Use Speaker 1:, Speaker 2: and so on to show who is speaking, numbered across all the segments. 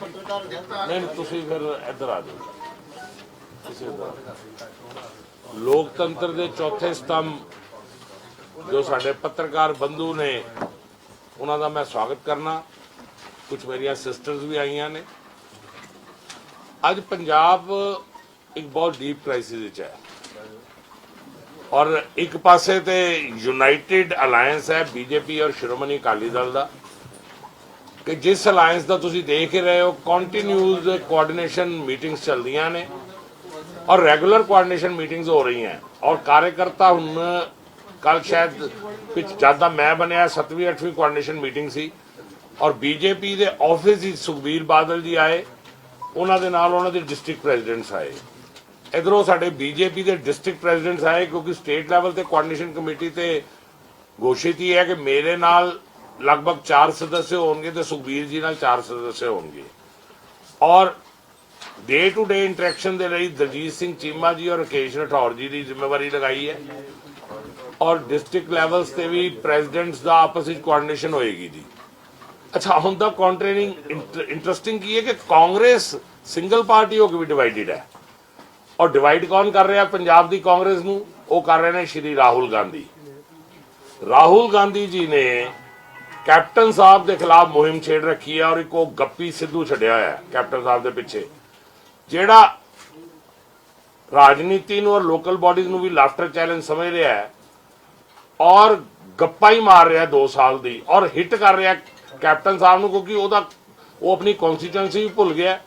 Speaker 1: ਨਹੀਂ ਨਹੀਂ, ਤੁਸੀਂ ਫਿਰ ਇੱਧਰ ਆ ਜਾਓ। ਤੁਸੀਂ ਇੱਧਰ ਆ ਜਾਓ। ਲੋਕਤੰਤਰ ਦੇ ਚੌਥੇ ਸਤੰਭ ਜੋ ਸਾਡੇ ਪੱਤਰਕਾਰ ਬੰਧੂ ਨੇ ਉਹਨਾਂ ਦਾ ਮੈਂ ਸਵਾਗਤ ਕਰਨਾ। ਕੁਝ ਮੇਰੀਆਂ ਸਿਸਟਰਸ ਵੀ ਆਈਆਂ ਨੇ। ਅੱਜ ਪੰਜਾਬ ਇੱਕ ਬਹੁਤ ਡੀਪ ਕ੍ਰਾਈਸਿਸ ਵਿੱਚ ਹੈ। ਔਰ ਇੱਕ ਪਾਸੇ ਤੇ ਯੂਨਾਈਟਿਡ ਅਲਾਈਅੰਸ ਹੈ ਬੀਜੇਪੀ ਔਰ ਸ਼੍ਰੋਮਣੀ ਅਕਾਲੀ ਦਲ ਦਾ। ਕਿ ਜਿਸ ਅਲਾਈਅੰਸ ਦਾ ਤੁਸੀਂ ਦੇਖ ਹੀ ਰਹੇ ਹੋ ਕੰਟੀਨਿਊਸ ਕੋਆਰਡੀਨੇਸ਼ਨ ਮੀਟਿੰਗਸ ਚੱਲਦੀਆਂ ਨੇ ਔਰ ਰੈਗੂਲਰ ਕੋਆਰਡੀਨੇਸ਼ਨ ਮੀਟਿੰਗਸ ਹੋ ਰਹੀਆਂ ਔਰ ਕਾਰਜਕਰਤਾ ਹੁਣ ਕੱਲ ਸ਼ਾਇਦ ਪਿਛ ਜ਼ਿਆਦਾ ਮੈਂ ਬਣਿਆ 7ਵੀਂ 8ਵੀਂ ਕੋਆਰਡੀਨੇਸ਼ਨ ਮੀਟਿੰਗ ਸੀ। ਔਰ ਬੀਜੇਪੀ ਦੇ ਆਫਿਸ ਦੀ ਸੁਖਬੀਰ ਬਾਦਲ ਜੀ ਆਏ, ਉਹਨਾਂ ਦੇ ਨਾਲ ਉਹਨਾਂ ਦੇ ਡਿਸਟ੍ਰਿਕਟ ਪ੍ਰੈਜ਼ੀਡੈਂਟਸ ਆਏ। ਇਧਰੋਂ ਸਾਡੇ ਬੀਜੇਪੀ ਦੇ ਡਿਸਟ੍ਰਿਕਟ ਪ੍ਰੈਜ਼ੀਡੈਂਟਸ ਆਏ, ਕਿਉਂਕਿ ਸਟੇਟ ਲੈਵਲ ਤੇ ਕੋਆਰਡੀਨੇਸ਼ਨ ਕਮੇਟੀ ਤੇ ਘੋਸ਼ਿਤ ਹੀ ਹੈ ਕਿ ਮੇਰੇ ਨਾਲ ਲਗਭਗ 4 ਸਦस्य ਹੋਣਗੇ ਤੇ ਸੁਖਬੀਰ ਜੀ ਨਾਲ 4 ਸਦस्य ਹੋਣਗੇ। ਔਰ ਡੇ ਟੂ ਡੇ ਇੰਟਰੈਕਸ਼ਨ ਦੇ ਲਈ ਦਰਜੀਤ ਸਿੰਘ ਚੀਮਾ ਜੀ ਔਰ ਰਕੇਸ਼ ਰਠੌਰ ਜੀ ਦੀ ਜ਼ਿੰਮੇਵਾਰੀ ਲਗਾਈ ਹੈ। ਔਰ ਡਿਸਟ੍ਰਿਕਟ ਲੈਵਲਸ ਤੇ ਵੀ ਪ੍ਰੈਜ਼ੀਡੈਂਟਸ ਦਾ ਆਪਸ ਵਿੱਚ ਕੋਆਰਡੀਨੇਸ਼ਨ ਹੋਏਗੀ ਜੀ। ਅੱਛਾ, ਹੁਣ ਤਾਂ ਕੰਟਰੇਨਿੰਗ ਇੰਟਰਸਟਿੰਗ ਕੀ ਹੈ ਕਿ ਕਾਂਗਰਸ ਸਿੰਗਲ ਪਾਰਟੀ ਹੋ ਕੇ ਵੀ ਡਿਵਾਈਡਡ ਹੈ। ਔਰ ਡਿਵਾਈਡ ਕੌਣ ਕਰ ਰਿਹਾ? ਪੰਜਾਬ ਦੀ ਕਾਂਗਰਸ ਨੂੰ, ਉਹ ਕਰ ਰਹੇ ਨੇ ਸ਼੍ਰੀ ਰਾਹੁਲ ਗਾਂਧੀ। ਰਾਹੁਲ ਗਾਂਧੀ ਜੀ ਨੇ ਕੈਪਟਨ ਸਾਹਿਬ ਦੇ ਖਿਲਾਫ ਮੁਹਿੰਮ ਛੇੜ ਰੱਖੀ ਹੈ ਔਰ ਇੱਕ ਉਹ ਗੱਪੀ ਸਿੱਧੂ ਛੱਡਿਆ ਹੋਇਆ ਕੈਪਟਨ ਸਾਹਿਬ ਦੇ ਪਿੱਛੇ। ਜਿਹੜਾ ਰਾਜਨੀਤੀ ਨੂੰ ਔਰ ਲੋਕਲ ਬਾਡੀਜ਼ ਨੂੰ ਵੀ ਲਾਫਟਰ ਚੈਲੰਜ ਸਮਝ ਰਿਹਾ ਹੈ ਔਰ ਗੱਪਾ ਹੀ ਮਾਰ ਰਿਹਾ 2 ਸਾਲ ਦੀ ਔਰ ਹਿੱਟ ਕਰ ਰਿਹਾ ਕੈਪਟਨ ਸਾਹਿਬ ਨੂੰ ਕਿਉਂਕਿ ਉਹਦਾ ਉਹ ਆਪਣੀ ਕਨਸਟੀਟੂਐਂਸੀ ਵੀ ਭੁੱਲ ਗਿਆ,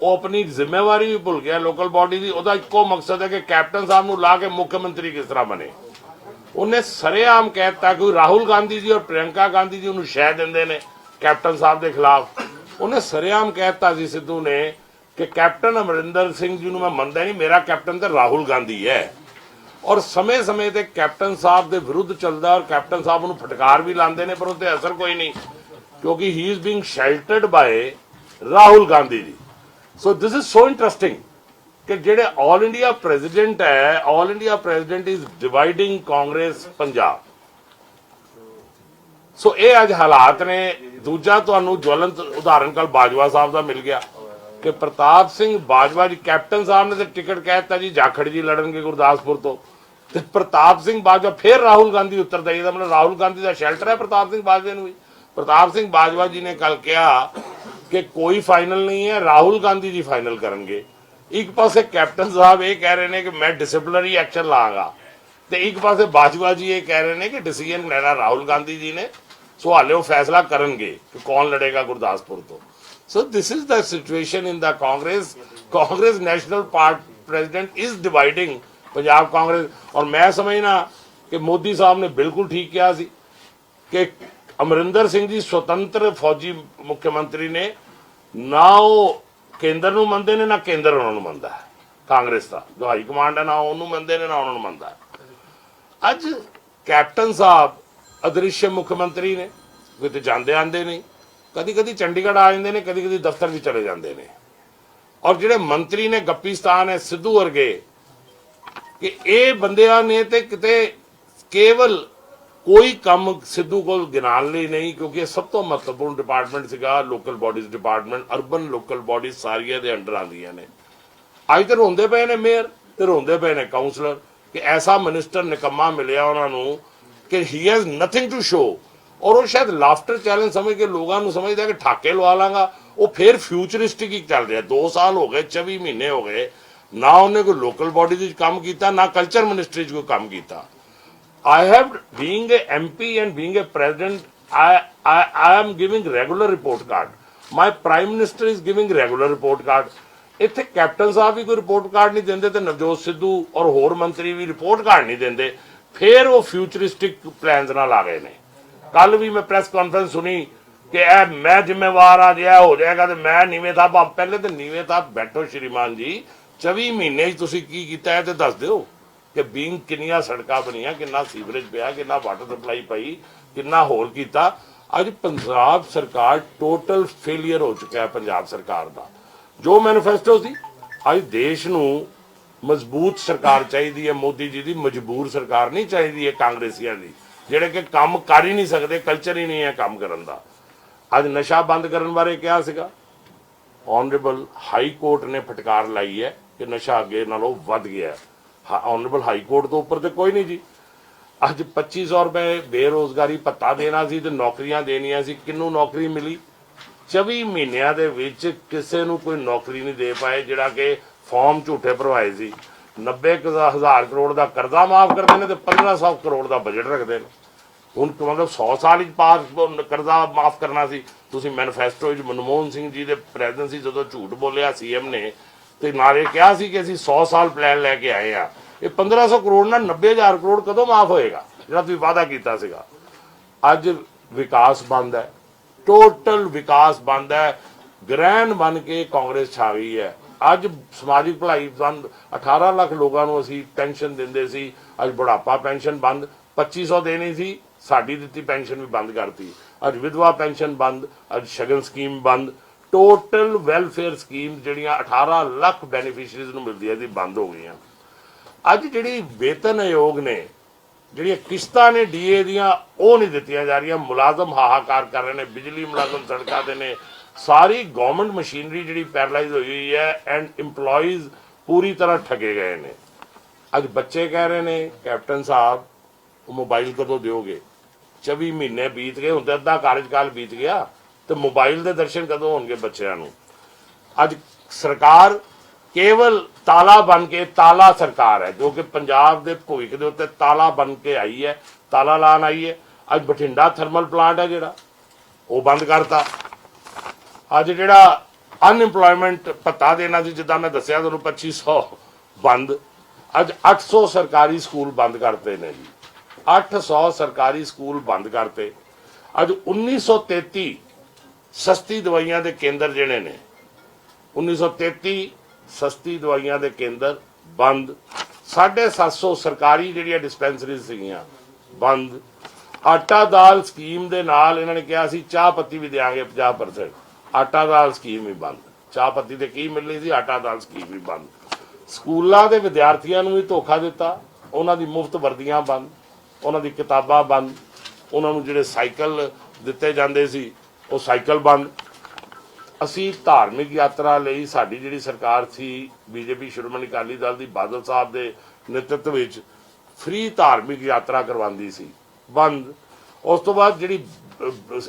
Speaker 1: ਉਹ ਆਪਣੀ ਜ਼ਿੰਮੇਵਾਰੀ ਵੀ ਭੁੱਲ ਗਿਆ ਲੋਕਲ ਬਾਡੀ ਦੀ। ਉਹਦਾ ਇੱਕੋ ਮਕਸਦ ਹੈ ਕਿ ਕੈਪਟਨ ਸਾਹਿਬ ਨੂੰ ਲਾ ਕੇ ਮੁੱਖ ਮੰਤਰੀ ਕਿਸ ਤਰ੍ਹਾਂ ਬਣੇ। ਉਹਨੇ ਸਰੇਆਮ ਕਹਿਤਾ ਕਿ ਰਾਹੁਲ ਗਾਂਧੀ ਜੀ ਔਰ ਪ੍ਰਿਯੰਕਾ ਗਾਂਧੀ ਜੀ ਉਹਨੂੰ ਸ਼ਹਿ ਦਿੰਦੇ ਨੇ ਕੈਪਟਨ ਸਾਹਿਬ ਦੇ ਖਿਲਾਫ। ਉਹਨੇ ਸਰੇਆਮ ਕਹਿਤਾ ਸੀ ਸਿੱਧੂ ਨੇ ਕਿ ਕੈਪਟਨ ਅਮਰਿੰਦਰ ਸਿੰਘ ਜੀ ਨੂੰ ਮੈਂ ਮੰਨਦਾ ਨਹੀਂ, ਮੇਰਾ ਕੈਪਟਨ ਤਾਂ ਰਾਹੁਲ ਗਾਂਧੀ ਹੈ। ਔਰ ਸਮੇਂ-ਸਮੇਂ ਤੇ ਕੈਪਟਨ ਸਾਹਿਬ ਦੇ ਵਿਰੁੱਧ ਚੱਲਦਾ ਔਰ ਕੈਪਟਨ ਸਾਹਿਬ ਨੂੰ ਫਟਕਾਰ ਵੀ ਲਾਉਂਦੇ ਨੇ, ਪਰ ਉਹਤੇ ਅਸਰ ਕੋਈ ਨਹੀਂ, ਕਿਉਂਕਿ he is being sheltered by Rahul Gandhi ji. So this is so interesting ਕਿ ਜਿਹੜੇ ਆਲ ਇੰਡੀਆ ਪ੍ਰੈਜ਼ੀਡੈਂਟ ਹੈ all India president is dividing Congress Punjab so ਇਹ ਅੱਜ ਹਾਲਾਤ ਨੇ। ਦੂਜਾ ਤੁਹਾਨੂੰ ਜਵਲੰਤ ਉਦਾਹਰਨ ਕੱਲ ਬਾਜਵਾ ਸਾਹਿਬ ਦਾ ਮਿਲ ਗਿਆ ਕਿ ਪ੍ਰਤਾਪ ਸਿੰਘ ਬਾਜਵਾ ਜੀ, ਕੈਪਟਨ ਸਾਹਿਬ ਨੇ ਤੇ ਟਿਕਟ ਕਹਿਤਾ ਜੀ, ਜਾਖੜ ਜੀ ਲੜਨਗੇ ਗੁਰਦਾਸਪੁਰ ਤੋਂ। ਤੇ ਪ੍ਰਤਾਪ ਸਿੰਘ ਬਾਜਵਾ, ਫਿਰ ਰਾਹੁਲ ਗਾਂਧੀ ਉੱਤਰਦਾ ਇਹਦਾ ਮਤਲਬ ਰਾਹੁਲ ਗਾਂਧੀ ਦਾ ਸ਼ੈਲਟਰ ਹੈ ਪ੍ਰਤਾਪ ਸਿੰਘ ਬਾਜਵਾ ਨੂੰ ਵੀ। ਪ੍ਰਤਾਪ ਸਿੰਘ ਬਾਜਵਾ ਜੀ ਨੇ ਕੱਲ ਕਿਹਾ ਕਿ ਕੋਈ ਫਾਈਨਲ ਨਹੀਂ ਹੈ, ਰਾਹੁਲ ਗਾਂਧੀ ਜੀ ਫਾਈਨਲ ਕਰਨਗੇ। ਇੱਕ ਪਾਸੇ ਕੈਪਟਨ ਸਾਹਿਬ ਇਹ ਕਹਿ ਰਹੇ ਨੇ ਕਿ ਮੈਂ ਡਿਸਪਲਿਨਰੀ ਐਕਸ਼ਨ ਲਾਂਗਾ ਤੇ ਇੱਕ ਪਾਸੇ ਬਾਜਵਾ ਜੀ ਇਹ ਕਹਿ ਰਹੇ ਨੇ ਕਿ ਡਿਸੀਜਨ ਲੈਣਾ ਰਾਹੁਲ ਗਾਂਧੀ ਜੀ ਨੇ ਸੋ ਹਾਲੇ ਉਹ ਫੈਸਲਾ ਕਰਨਗੇ ਕਿ ਕੌਣ ਲੜੇਗਾ ਗੁਰਦਾਸਪੁਰ ਤੋਂ so this is the situation in the Congress Congress national part president is dividing Punjab Congress ਔਰ ਮੈਂ ਸਮਝਣਾ ਕਿ ਮੋਦੀ ਸਾਹਿਬ ਨੇ ਬਿਲਕੁਲ ਠੀਕ ਕਿਹਾ ਸੀ ਕਿ ਅਮਰਿੰਦਰ ਸਿੰਘ ਜੀ ਸੁਤੰਤਰ ਫੌਜੀ ਮੁੱਖ ਮੰਤਰੀ ਨੇ ਨਾ ਉਹ ਕੇਂਦਰ ਨੂੰ ਮੰਨਦੇ ਨੇ, ਨਾ ਕੇਂਦਰ ਉਹਨਾਂ ਨੂੰ ਮੰਨਦਾ। ਕਾਂਗਰਸ ਦਾ, ਜੋ ਹਾਈ ਕਮਾਂਡ ਹੈ, ਨਾ ਉਹਨੂੰ ਮੰਨਦੇ ਨੇ, ਨਾ ਉਹਨਾਂ ਨੂੰ ਮੰਨਦਾ। ਅੱਜ ਕੈਪਟਨ ਸਾਹਿਬ, ਅਦ੍ਰਿਸ਼ ਮੁੱਖ ਮੰਤਰੀ ਨੇ ਕਿਤੇ ਜਾਂਦੇ ਆਂਦੇ ਨਹੀਂ। ਕਦੀ ਕਦੀ ਚੰਡੀਗੜ੍ਹ ਆ ਜਾਂਦੇ ਨੇ ਕਦੀ ਕਦੀ ਦਫ਼ਤਰ ਵੀ ਚਲੇ ਜਾਂਦੇ ਨੇ। ਔਰ ਜਿਹੜੇ ਮੰਤਰੀ ਨੇ ਗੱਪੀਸਤਾਨ ਹੈ, ਸਿੱਧੂ ਵਰਗੇ, ਕਿ ਇਹ ਬੰਦਿਆਂ ਨੇ ਤੇ ਕਿਤੇ ਕੇਵਲ ਕੋਈ ਕੰਮ ਸਿੱਧੂ ਕੋਲ ਗਿਣਾਉਣ ਲਈ ਨਹੀਂ, ਕਿਉਂਕਿ ਇਹ ਸਭ ਤੋਂ ਮਹੱਤਵਪੂਰਨ ਡਿਪਾਰਟਮੈਂਟ ਸੀਗਾ local bodies department urban local bodies ਸਾਰੀਆਂ ਦੇ ਅੰਡਰ ਆਉਂਦੀਆਂ ਨੇ। ਅੱਜ ਤੇ ਰੋਂਦੇ ਪਏ ਨੇ ਮੇਅਰ ਤੇ ਰੋਂਦੇ ਪਏ ਨੇ ਕਾਉਂਸਲਰ ਕਿ ਐਸਾ ਮਿਨਿਸਟਰ ਨਿਕੰਮਾ ਮਿਲਿਆ ਉਹਨਾਂ ਨੂੰ ਕਿ he has nothing to show ਔਰ ਉਹ ਸ਼ਾਇਦ ਲਾਫਟਰ ਚੈਲੰਜ ਸਮਝ ਕੇ ਲੋਕਾਂ ਨੂੰ ਸਮਝਦਾ ਕਿ ਠਾਕੇ ਲਵਾ ਲਾਂਗਾ। ਉਹ ਫੇਰ ਫਿਊਚਰਿਸਟਿਕ ਹੀ ਚੱਲ ਰਿਹਾ। 2 ਸਾਲ ਹੋ ਗਏ 24 ਮਹੀਨੇ ਹੋ ਗਏ, ਨਾ ਉਹਨੇ ਕੋਈ ਲੋਕਲ ਬਾਡੀ ਵਿੱਚ ਕੰਮ ਕੀਤਾ, ਨਾ ਕਲਚਰ ਮਿਨਿਸਟਰੀ 'ਚ ਕੋਈ ਕੰਮ ਕੀਤਾ। I have, being a MP and being a president, I, I, I am giving regular report card. My prime minister is giving regular report card. ਇੱਥੇ ਕੈਪਟਨ ਸਾਹਿਬ ਵੀ ਕੋਈ ਰਿਪੋਰਟ ਕਾਰਡ ਨਹੀਂ ਦਿੰਦੇ ਤੇ ਨਵਜੋਤ ਸਿੱਧੂ ਔਰ ਹੋਰ ਮੰਤਰੀ ਵੀ ਰਿਪੋਰਟ ਕਾਰਡ ਨਹੀਂ ਦਿੰਦੇ ਫਿਰ ਉਹ ਫਿਊਚਰਿਸਟਿਕ ਪਲਾਨਸ ਨਾਲ ਆ ਗਏ ਨੇ ਕੱਲ ਵੀ ਮੈਂ ਪ੍ਰੈਸ ਕਾਨਫਰੰਸ ਸੁਣੀ ਕਿ ਇਹ ਮੈਂ ਜ਼ਿੰਮੇਵਾਰ ਆ ਜੇ ਹੋ ਜਾਏਗਾ ਤੇ ਮੈਂ ਨੀਵੇਂ ਸਾਹਿਬ ਪਹਿਲੇ ਤੇ ਨੀਵੇਂ ਸਾਹਿਬ ਬੈਠੋ ਸ਼੍ਰੀਮਾਨ ਜੀ 24 ਮਹੀਨੇ ਤੁਸੀਂ ਕੀ ਕੀਤਾ ਹੈ ਤੇ ਦੱਸ ਦਿਓ ਕਿ ਬੀਂਗ ਕਿੰਨੀਆਂ ਸੜਕਾਂ ਬਣੀਆਂ, ਕਿੰਨਾ ਸੀਵਰੇਜ ਪਿਆ, ਕਿੰਨਾ ਵਾਟਰ ਸਪਲਾਈ ਪਈ, ਕਿੰਨਾ ਹੋਰ ਕੀਤਾ। ਅੱਜ ਪੰਜਾਬ ਸਰਕਾਰ ਟੋਟਲ ਫੇਲਿਅਰ ਹੋ ਚੁੱਕਿਆ ਹੈ ਪੰਜਾਬ ਸਰਕਾਰ ਦਾ। ਜੋ ਮੈਨੀਫੈਸਟੋ ਸੀ, ਅੱਜ ਦੇਸ਼ ਨੂੰ ਮਜ਼ਬੂਤ ਸਰਕਾਰ ਚਾਹੀਦੀ ਹੈ, ਮੋਦੀ ਜੀ ਦੀ ਮਜਬੂਰ ਸਰਕਾਰ ਨਹੀਂ ਚਾਹੀਦੀ ਹੈ, ਕਾਂਗਰਸੀਆਂ ਦੀ, ਜਿਹੜੇ ਕਿ ਕੰਮ ਕਰ ਹੀ ਨਹੀਂ ਸਕਦੇ ਕਲਚਰ ਹੀ ਨਹੀਂ ਹੈ ਕੰਮ ਕਰਨ ਦਾ। ਅੱਜ ਨਸ਼ਾ ਬੰਦ ਕਰਨ ਬਾਰੇ ਕਿਹਾ ਸੀਗਾ। ਆਨਰੇਬਲ ਹਾਈ ਕੋਰਟ ਨੇ ਫਟਕਾਰ ਲਾਈ ਹੈ ਕਿ ਨਸ਼ਾ ਅੱਗੇ ਨਾਲੋਂ ਵੱਧ ਗਿਆ ਹੈ। ਆਨਰੇਬਲ ਹਾਈ ਕੋਰਟ ਤੋਂ ਉੱਪਰ ਤੇ ਕੋਈ ਨਹੀਂ ਜੀ। ਅੱਜ 2500 ਰੁਪਏ ਬੇਰੋਜ਼ਗਾਰੀ ਭੱਤਾ ਦੇਣਾ ਸੀ ਤੇ ਨੌਕਰੀਆਂ ਦੇਣੀਆਂ ਸੀ। ਕਿੰਨੂੰ ਨੌਕਰੀ ਮਿਲੀ? 24 ਮਹੀਨਿਆਂ ਦੇ ਵਿੱਚ ਕਿਸੇ ਨੂੰ ਕੋਈ ਨੌਕਰੀ ਨਹੀਂ ਦੇ ਪਾਏ, ਜਿਹੜਾ ਕਿ ਫਾਰਮ ਝੂਠੇ ਭਰਵਾਏ ਸੀ। 90 ਹਜ਼ਾਰ ਕਰੋੜ ਦਾ ਕਰਜ਼ਾ ਮਾਫ ਕਰਦੇ ਨੇ ਤੇ 1500 ਕਰੋੜ ਦਾ ਬਜਟ ਰੱਖਦੇ ਨੇ ਹੁਣ ਮਤਲਬ 100 ਸਾਲ ਵਿੱਚ ਪਾਸ ਕਰਜ਼ਾ ਮਾਫ ਕਰਨਾ ਸੀ। ਤੁਸੀਂ ਮੈਨੀਫੈਸਟੋ ਵਿੱਚ ਮਨਮੋਹਨ ਸਿੰਘ ਜੀ ਦੇ ਪ੍ਰੈਜ਼ੈਂਸੀ ਜਦੋਂ ਝੂਠ ਬੋਲਿਆ ਸੀਐਮ ਨੇ ਤੇ ਨਾਲੇ ਕਿਹਾ ਸੀ ਕਿ ਅਸੀਂ 100 ਸਾਲ ਪਲਾਨ ਲੈ ਕੇ ਆਏ ਆ। ਇਹ 1500 ਕਰੋੜ ਨਾਲ 90000 ਕਰੋੜ ਕਦੋਂ ਮਾਫ ਹੋਏਗਾ? ਜਿਹੜਾ ਤੁਸੀਂ ਵਾਅਦਾ ਕੀਤਾ ਸੀਗਾ। ਅੱਜ ਵਿਕਾਸ ਬੰਦ ਹੈ। ਟੋਟਲ ਵਿਕਾਸ ਬੰਦ ਹੈ। ਗ੍ਰੈਂਡ ਬਣ ਕੇ ਕਾਂਗਰਸ ਛਾ ਗਈ ਹੈ। ਅੱਜ ਸਮਾਜਿਕ ਭਲਾਈ ਬੰਦ 18 ਲੱਖ ਲੋਕਾਂ ਨੂੰ ਅਸੀਂ ਪੈਨਸ਼ਨ ਦਿੰਦੇ ਸੀ। ਅੱਜ ਬੁਢਾਪਾ ਪੈਨਸ਼ਨ ਬੰਦ। 2500 ਦੇਣੀ ਸੀ। ਸਾਡੀ ਦਿੱਤੀ ਪੈਨਸ਼ਨ ਵੀ ਬੰਦ ਕਰਤੀ। ਅੱਜ ਵਿਧਵਾ ਪੈਨਸ਼ਨ ਬੰਦ। ਅੱਜ ਸ਼ਗਨ ਸਕੀਮ ਬੰਦ। ਟੋਟਲ ਵੈਲਫੇਅਰ ਸਕੀਮ ਜਿਹੜੀਆਂ 18 ਲੱਖ ਬੈਨੀਫੀਸ਼ੀਅਰੀਜ਼ ਨੂੰ ਮਿਲਦੀ ਹੈ ਸੀ ਬੰਦ ਹੋ ਗਈਆਂ। ਅੱਜ ਜਿਹੜੀ ਵੇਤਨ ਆਯੋਗ ਨੇ, ਜਿਹੜੀਆਂ ਕਿਸ਼ਤਾਂ ਨੇ ਡੀਏ ਦੀਆਂ, ਉਹ ਨਹੀਂ ਦਿੱਤੀਆਂ ਜਾ ਰਹੀਆਂ। ਮੁਲਾਜ਼ਮ ਹਾਹਾਕਾਰ ਕਰ ਰਹੇ ਨੇ, ਬਿਜਲੀ ਮੁਲਾਜ਼ਮ ਸੜਕਾਂ ਦੇ ਨੇ। ਸਾਰੀ ਗਵਰਨਮੈਂਟ ਮਸ਼ੀਨਰੀ ਜਿਹੜੀ ਪੈਰਲਾਈਜ਼ ਹੋਈ ਹੋਈ ਹੈ ਐਂਡ EMPLOYEES ਪੂਰੀ ਤਰ੍ਹਾਂ ਠੱਗੇ ਗਏ ਨੇ। ਅੱਜ ਬੱਚੇ ਕਹਿ ਰਹੇ ਨੇ, ਕੈਪਟਨ ਸਾਹਿਬ, ਉਹ ਮੋਬਾਈਲ ਕਦੋਂ ਦਿਓਗੇ? 24 ਮਹੀਨੇ ਬੀਤ ਗਏ, ਹੁਣ ਤੇ ਅੱਧਾ ਕਾਰਜਕਾਲ ਬੀਤ ਗਿਆ। ਤੇ ਮੋਬਾਈਲ ਦੇ ਦਰਸ਼ਨ ਕਦੋਂ ਹੋਣਗੇ ਬੱਚਿਆਂ ਨੂੰ? ਅੱਜ ਸਰਕਾਰ ਕੇਵਲ ਤਾਲਾ ਬਣ ਕੇ ਤਾਲਾ ਸਰਕਾਰ ਹੈ, ਜੋ ਕਿ ਪੰਜਾਬ ਦੇ ਭਵਿੱਖ ਦੇ ਉੱਤੇ ਤਾਲਾ ਬਣ ਕੇ ਆਈ ਹੈ, ਤਾਲਾ ਲਾਣ ਆਈ ਹੈ। ਅੱਜ ਬਠਿੰਡਾ ਥਰਮਲ ਪਲਾਂਟ ਹੈ ਜਿਹੜਾ, ਉਹ ਬੰਦ ਕਰਤਾ। ਅੱਜ ਜਿਹੜਾ ਅਨਇੰਪਲੋਇਮੈਂਟ ਭੱਤਾ ਦੇਣਾ ਸੀ, ਜਿੱਦਾਂ ਮੈਂ ਦੱਸਿਆ ਤੁਹਾਨੂੰ 2500 ਬੰਦ। ਅੱਜ 800 ਸਰਕਾਰੀ ਸਕੂਲ ਬੰਦ ਕਰਤੇ ਨੇ ਜੀ। 800 ਸਰਕਾਰੀ ਸਕੂਲ ਬੰਦ ਕਰਤੇ। ਅੱਜ 1933 ਸਸਤੀ ਦਵਾਈਆਂ ਦੇ ਕੇਂਦਰ ਜਿਹੜੇ ਨੇ 1933 ਸਸਤੀ ਦਵਾਈਆਂ ਦੇ ਕੇਂਦਰ ਬੰਦ 750 ਸਰਕਾਰੀ ਜਿਹੜੀਆਂ ਡਿਸਪੈਂਸਰੀਜ਼ ਸੀਗੀਆਂ, ਬੰਦ। ਆਟਾ ਦਾਲ ਸਕੀਮ ਦੇ ਨਾਲ ਇਹਨਾਂ ਨੇ ਕਿਹਾ ਸੀ, ਚਾਹ ਪੱਤੀ ਵੀ ਦੇਾਂਗੇ 50% ਆਟਾ ਦਾਲ ਸਕੀਮ ਵੀ ਬੰਦ। ਚਾਹ ਪੱਤੀ ਤੇ ਕੀ ਮਿਲਣੀ ਸੀ? ਆਟਾ ਦਾਲ ਸਕੀਮ ਵੀ ਬੰਦ। ਸਕੂਲਾਂ ਦੇ ਵਿਦਿਆਰਥੀਆਂ ਨੂੰ ਵੀ ਧੋਖਾ ਦਿੱਤਾ, ਉਹਨਾਂ ਦੀ ਮੁਫਤ ਵਰਦੀਆਂ ਬੰਦ, ਉਹਨਾਂ ਦੀ ਕਿਤਾਬਾਂ ਬੰਦ, ਉਹਨਾਂ ਨੂੰ ਜਿਹੜੇ ਸਾਈਕਲ ਦਿੱਤੇ ਜਾਂਦੇ ਸੀ ਉਹ ਸਾਈਕਲ ਬੰਦ। ਅਸੀਂ ਧਾਰਮਿਕ ਯਾਤਰਾ ਲਈ ਸਾਡੀ ਜਿਹੜੀ ਸਰਕਾਰ ਸੀ, ਬੀਜੇਪੀ, ਸ਼੍ਰੋਮਣੀ ਅਕਾਲੀ ਦਲ ਦੀ, ਬਾਦਲ ਸਾਹਿਬ ਦੇ ਨੇਤਰਤਵ ਵਿੱਚ ਫ੍ਰੀ ਧਾਰਮਿਕ ਯਾਤਰਾ ਕਰਵਾਉਂਦੀ ਸੀ। ਬੰਦ। ਉਸ ਤੋਂ ਬਾਅਦ ਜਿਹੜੀ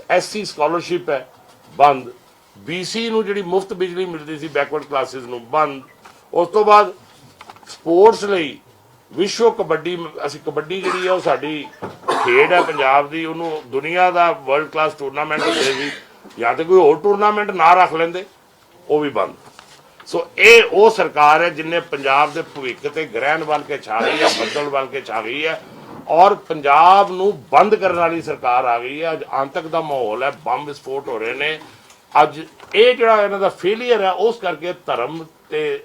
Speaker 1: ਐਸਸੀ ਸਕਾਲਰਸ਼ਿਪ ਹੈ, ਬੰਦ। ਬੀਸੀ ਨੂੰ ਜਿਹੜੀ ਮੁਫਤ ਬਿਜਲੀ ਮਿਲਦੀ ਸੀ ਬੈਕਵਰਡ ਕਲਾਸਿਸ ਨੂੰ, ਬੰਦ। ਉਸ ਤੋਂ ਬਾਅਦ ਸਪੋਰਟਸ ਲਈ ਵਿਸ਼ਵ ਕਬੱਡੀ, ਅਸੀਂ ਕਬੱਡੀ ਜਿਹੜੀ ਹੈ, ਉਹ ਸਾਡੀ ਖੇਡ ਹੈ ਪੰਜਾਬ ਦੀ, ਉਹਨੂੰ ਦੁਨੀਆ ਦਾ ਵਰਲਡ ਕਲਾਸ ਟੂਰਨਾਮੈਂਟ ਹੁੰਦੇ ਸੀ। ਜਾਂ ਤੇ ਕੋਈ ਹੋਰ ਟੂਰਨਾਮੈਂਟ ਨਾ ਰੱਖ ਲੈਂਦੇ, ਉਹ ਵੀ ਬੰਦ। ਸੋ ਇਹ ਉਹ ਸਰਕਾਰ ਹੈ ਜਿਨੇ ਪੰਜਾਬ ਦੇ ਭਵਿੱਖ ਤੇ ਗ੍ਰਹਿਣ ਬਣ ਕੇ ਛਾ ਰਹੀ ਹੈ, ਬੱਦਲ ਬਣ ਕੇ ਛਾ ਗਈ ਹੈ, ਔਰ ਪੰਜਾਬ ਨੂੰ ਬੰਦ ਕਰਨ ਵਾਲੀ ਸਰਕਾਰ ਆ ਗਈ ਹੈ। ਅੱਜ ਆਤੰਕ ਦਾ ਮਾਹੌਲ ਹੈ, ਬੰਬ ਵਿਸਫੋਟ ਹੋ ਰਹੇ ਨੇ। ਅੱਜ ਇਹ ਜਿਹੜਾ ਇਹਨਾਂ ਦਾ ਫੇਲਿਅਰ ਹੈ, ਉਸ ਕਰਕੇ ਧਰਮ ਤੇ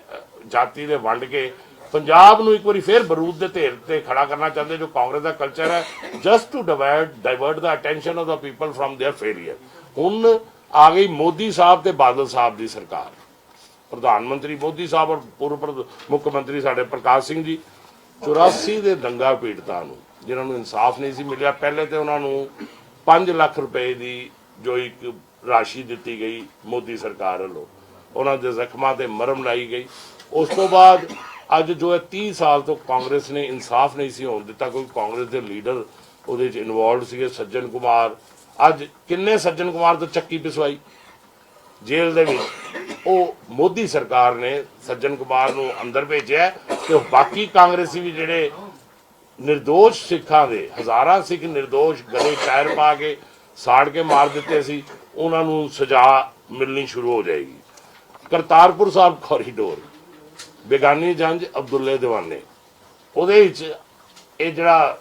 Speaker 1: ਜਾਤੀ ਦੇ ਵੰਡ ਕੇ ਪੰਜਾਬ ਨੂੰ ਇੱਕ ਵਾਰੀ ਫੇਰ ਬਰੂਦ ਦੇ ਢੇਰ ਤੇ ਖੜਾ ਕਰਨਾ ਚਾਹੁੰਦੇ ਜੋ ਕਾਂਗਰਸ ਦਾ ਕਲਚਰ ਹੈ just to divert divert the attention of the people from their failure ਹੁਣ ਆ ਗਈ ਮੋਦੀ ਸਾਹਿਬ ਤੇ ਬਾਦਲ ਸਾਹਿਬ ਦੀ ਸਰਕਾਰ ਪ੍ਰਧਾਨ ਮੰਤਰੀ ਮੋਦੀ ਸਾਹਿਬ ਔਰ ਪੂਰਵ ਪ੍ਰਧ- ਮੁੱਖ ਮੰਤਰੀ ਸਾਡੇ ਪ੍ਰਕਾਸ਼ ਸਿੰਘ ਜੀ 84 ਦੇ ਦੰਗਾ ਪੀੜਤਾਂ ਨੂੰ ਜਿਨ੍ਹਾਂ ਨੂੰ ਇਨਸਾਫ ਨਹੀਂ ਸੀ ਮਿਲਿਆ ਪਹਿਲੇ ਤੇ ਉਹਨਾਂ ਨੂੰ 5 ਲੱਖ ਰੁਪਏ ਦੀ ਜੋ ਇੱਕ ਰਾਸ਼ੀ ਦਿੱਤੀ ਗਈ ਮੋਦੀ ਸਰਕਾਰ ਵੱਲੋਂ ਉਹਨਾਂ ਦੇ ਜ਼ਖਮਾਂ ਤੇ ਮਰਮ ਲਾਈ ਗਈ ਉਸ ਤੋਂ ਬਾਅਦ ਅੱਜ ਜੋ ਹੈ 30 ਸਾਲ ਤੋਂ ਕਾਂਗਰਸ ਨੇ ਇਨਸਾਫ ਨਹੀਂ ਸੀ ਹੋਣ ਦਿੱਤਾ ਕੋਈ ਕਾਂਗਰਸ ਦੇ ਲੀਡਰ ਉਹਦੇ ਚ ਇਨਵੋਲਡ ਸੀਗੇ, ਸੱਜਣ ਕੁਮਾਰ। ਅੱਜ ਕਿੰਨੇ ਸੱਜਣ ਕੁਮਾਰ ਤੋਂ ਚੱਕੀ ਪਿਸਵਾਈ? ਜੇਲ੍ਹ ਦੇ ਵਿੱਚ। ਉਹ ਮੋਦੀ ਸਰਕਾਰ ਨੇ ਸੱਜਣ ਕੁਮਾਰ ਨੂੰ ਅੰਦਰ ਭੇਜਿਆ ਹੈ ਤੇ ਬਾਕੀ ਕਾਂਗਰਸੀ ਵੀ ਜਿਹੜੇ ਨਿਰਦੋਸ਼ ਸਿੱਖਾਂ ਦੇ, ਹਜ਼ਾਰਾਂ ਸਿੱਖ ਨਿਰਦੋਸ਼ ਗਲੇ ਟਾਇਰ ਪਾ ਕੇ ਸਾੜ ਕੇ ਮਾਰ ਦਿੱਤੇ ਸੀ, ਉਹਨਾਂ ਨੂੰ ਸਜ਼ਾ ਮਿਲਣੀ ਸ਼ੁਰੂ ਹੋ ਜਾਏਗੀ। ਕਰਤਾਰਪੁਰ ਸਾਹਿਬ ਕੋਰੀਡੋਰ। ਬੇਗਾਨੀ ਜੰਜ ਅਬਦੁੱਲੇ ਦੀਵਾਨੇ। ਉਹਦੇ ਵਿੱਚ ਇਹ ਜਿਹੜਾ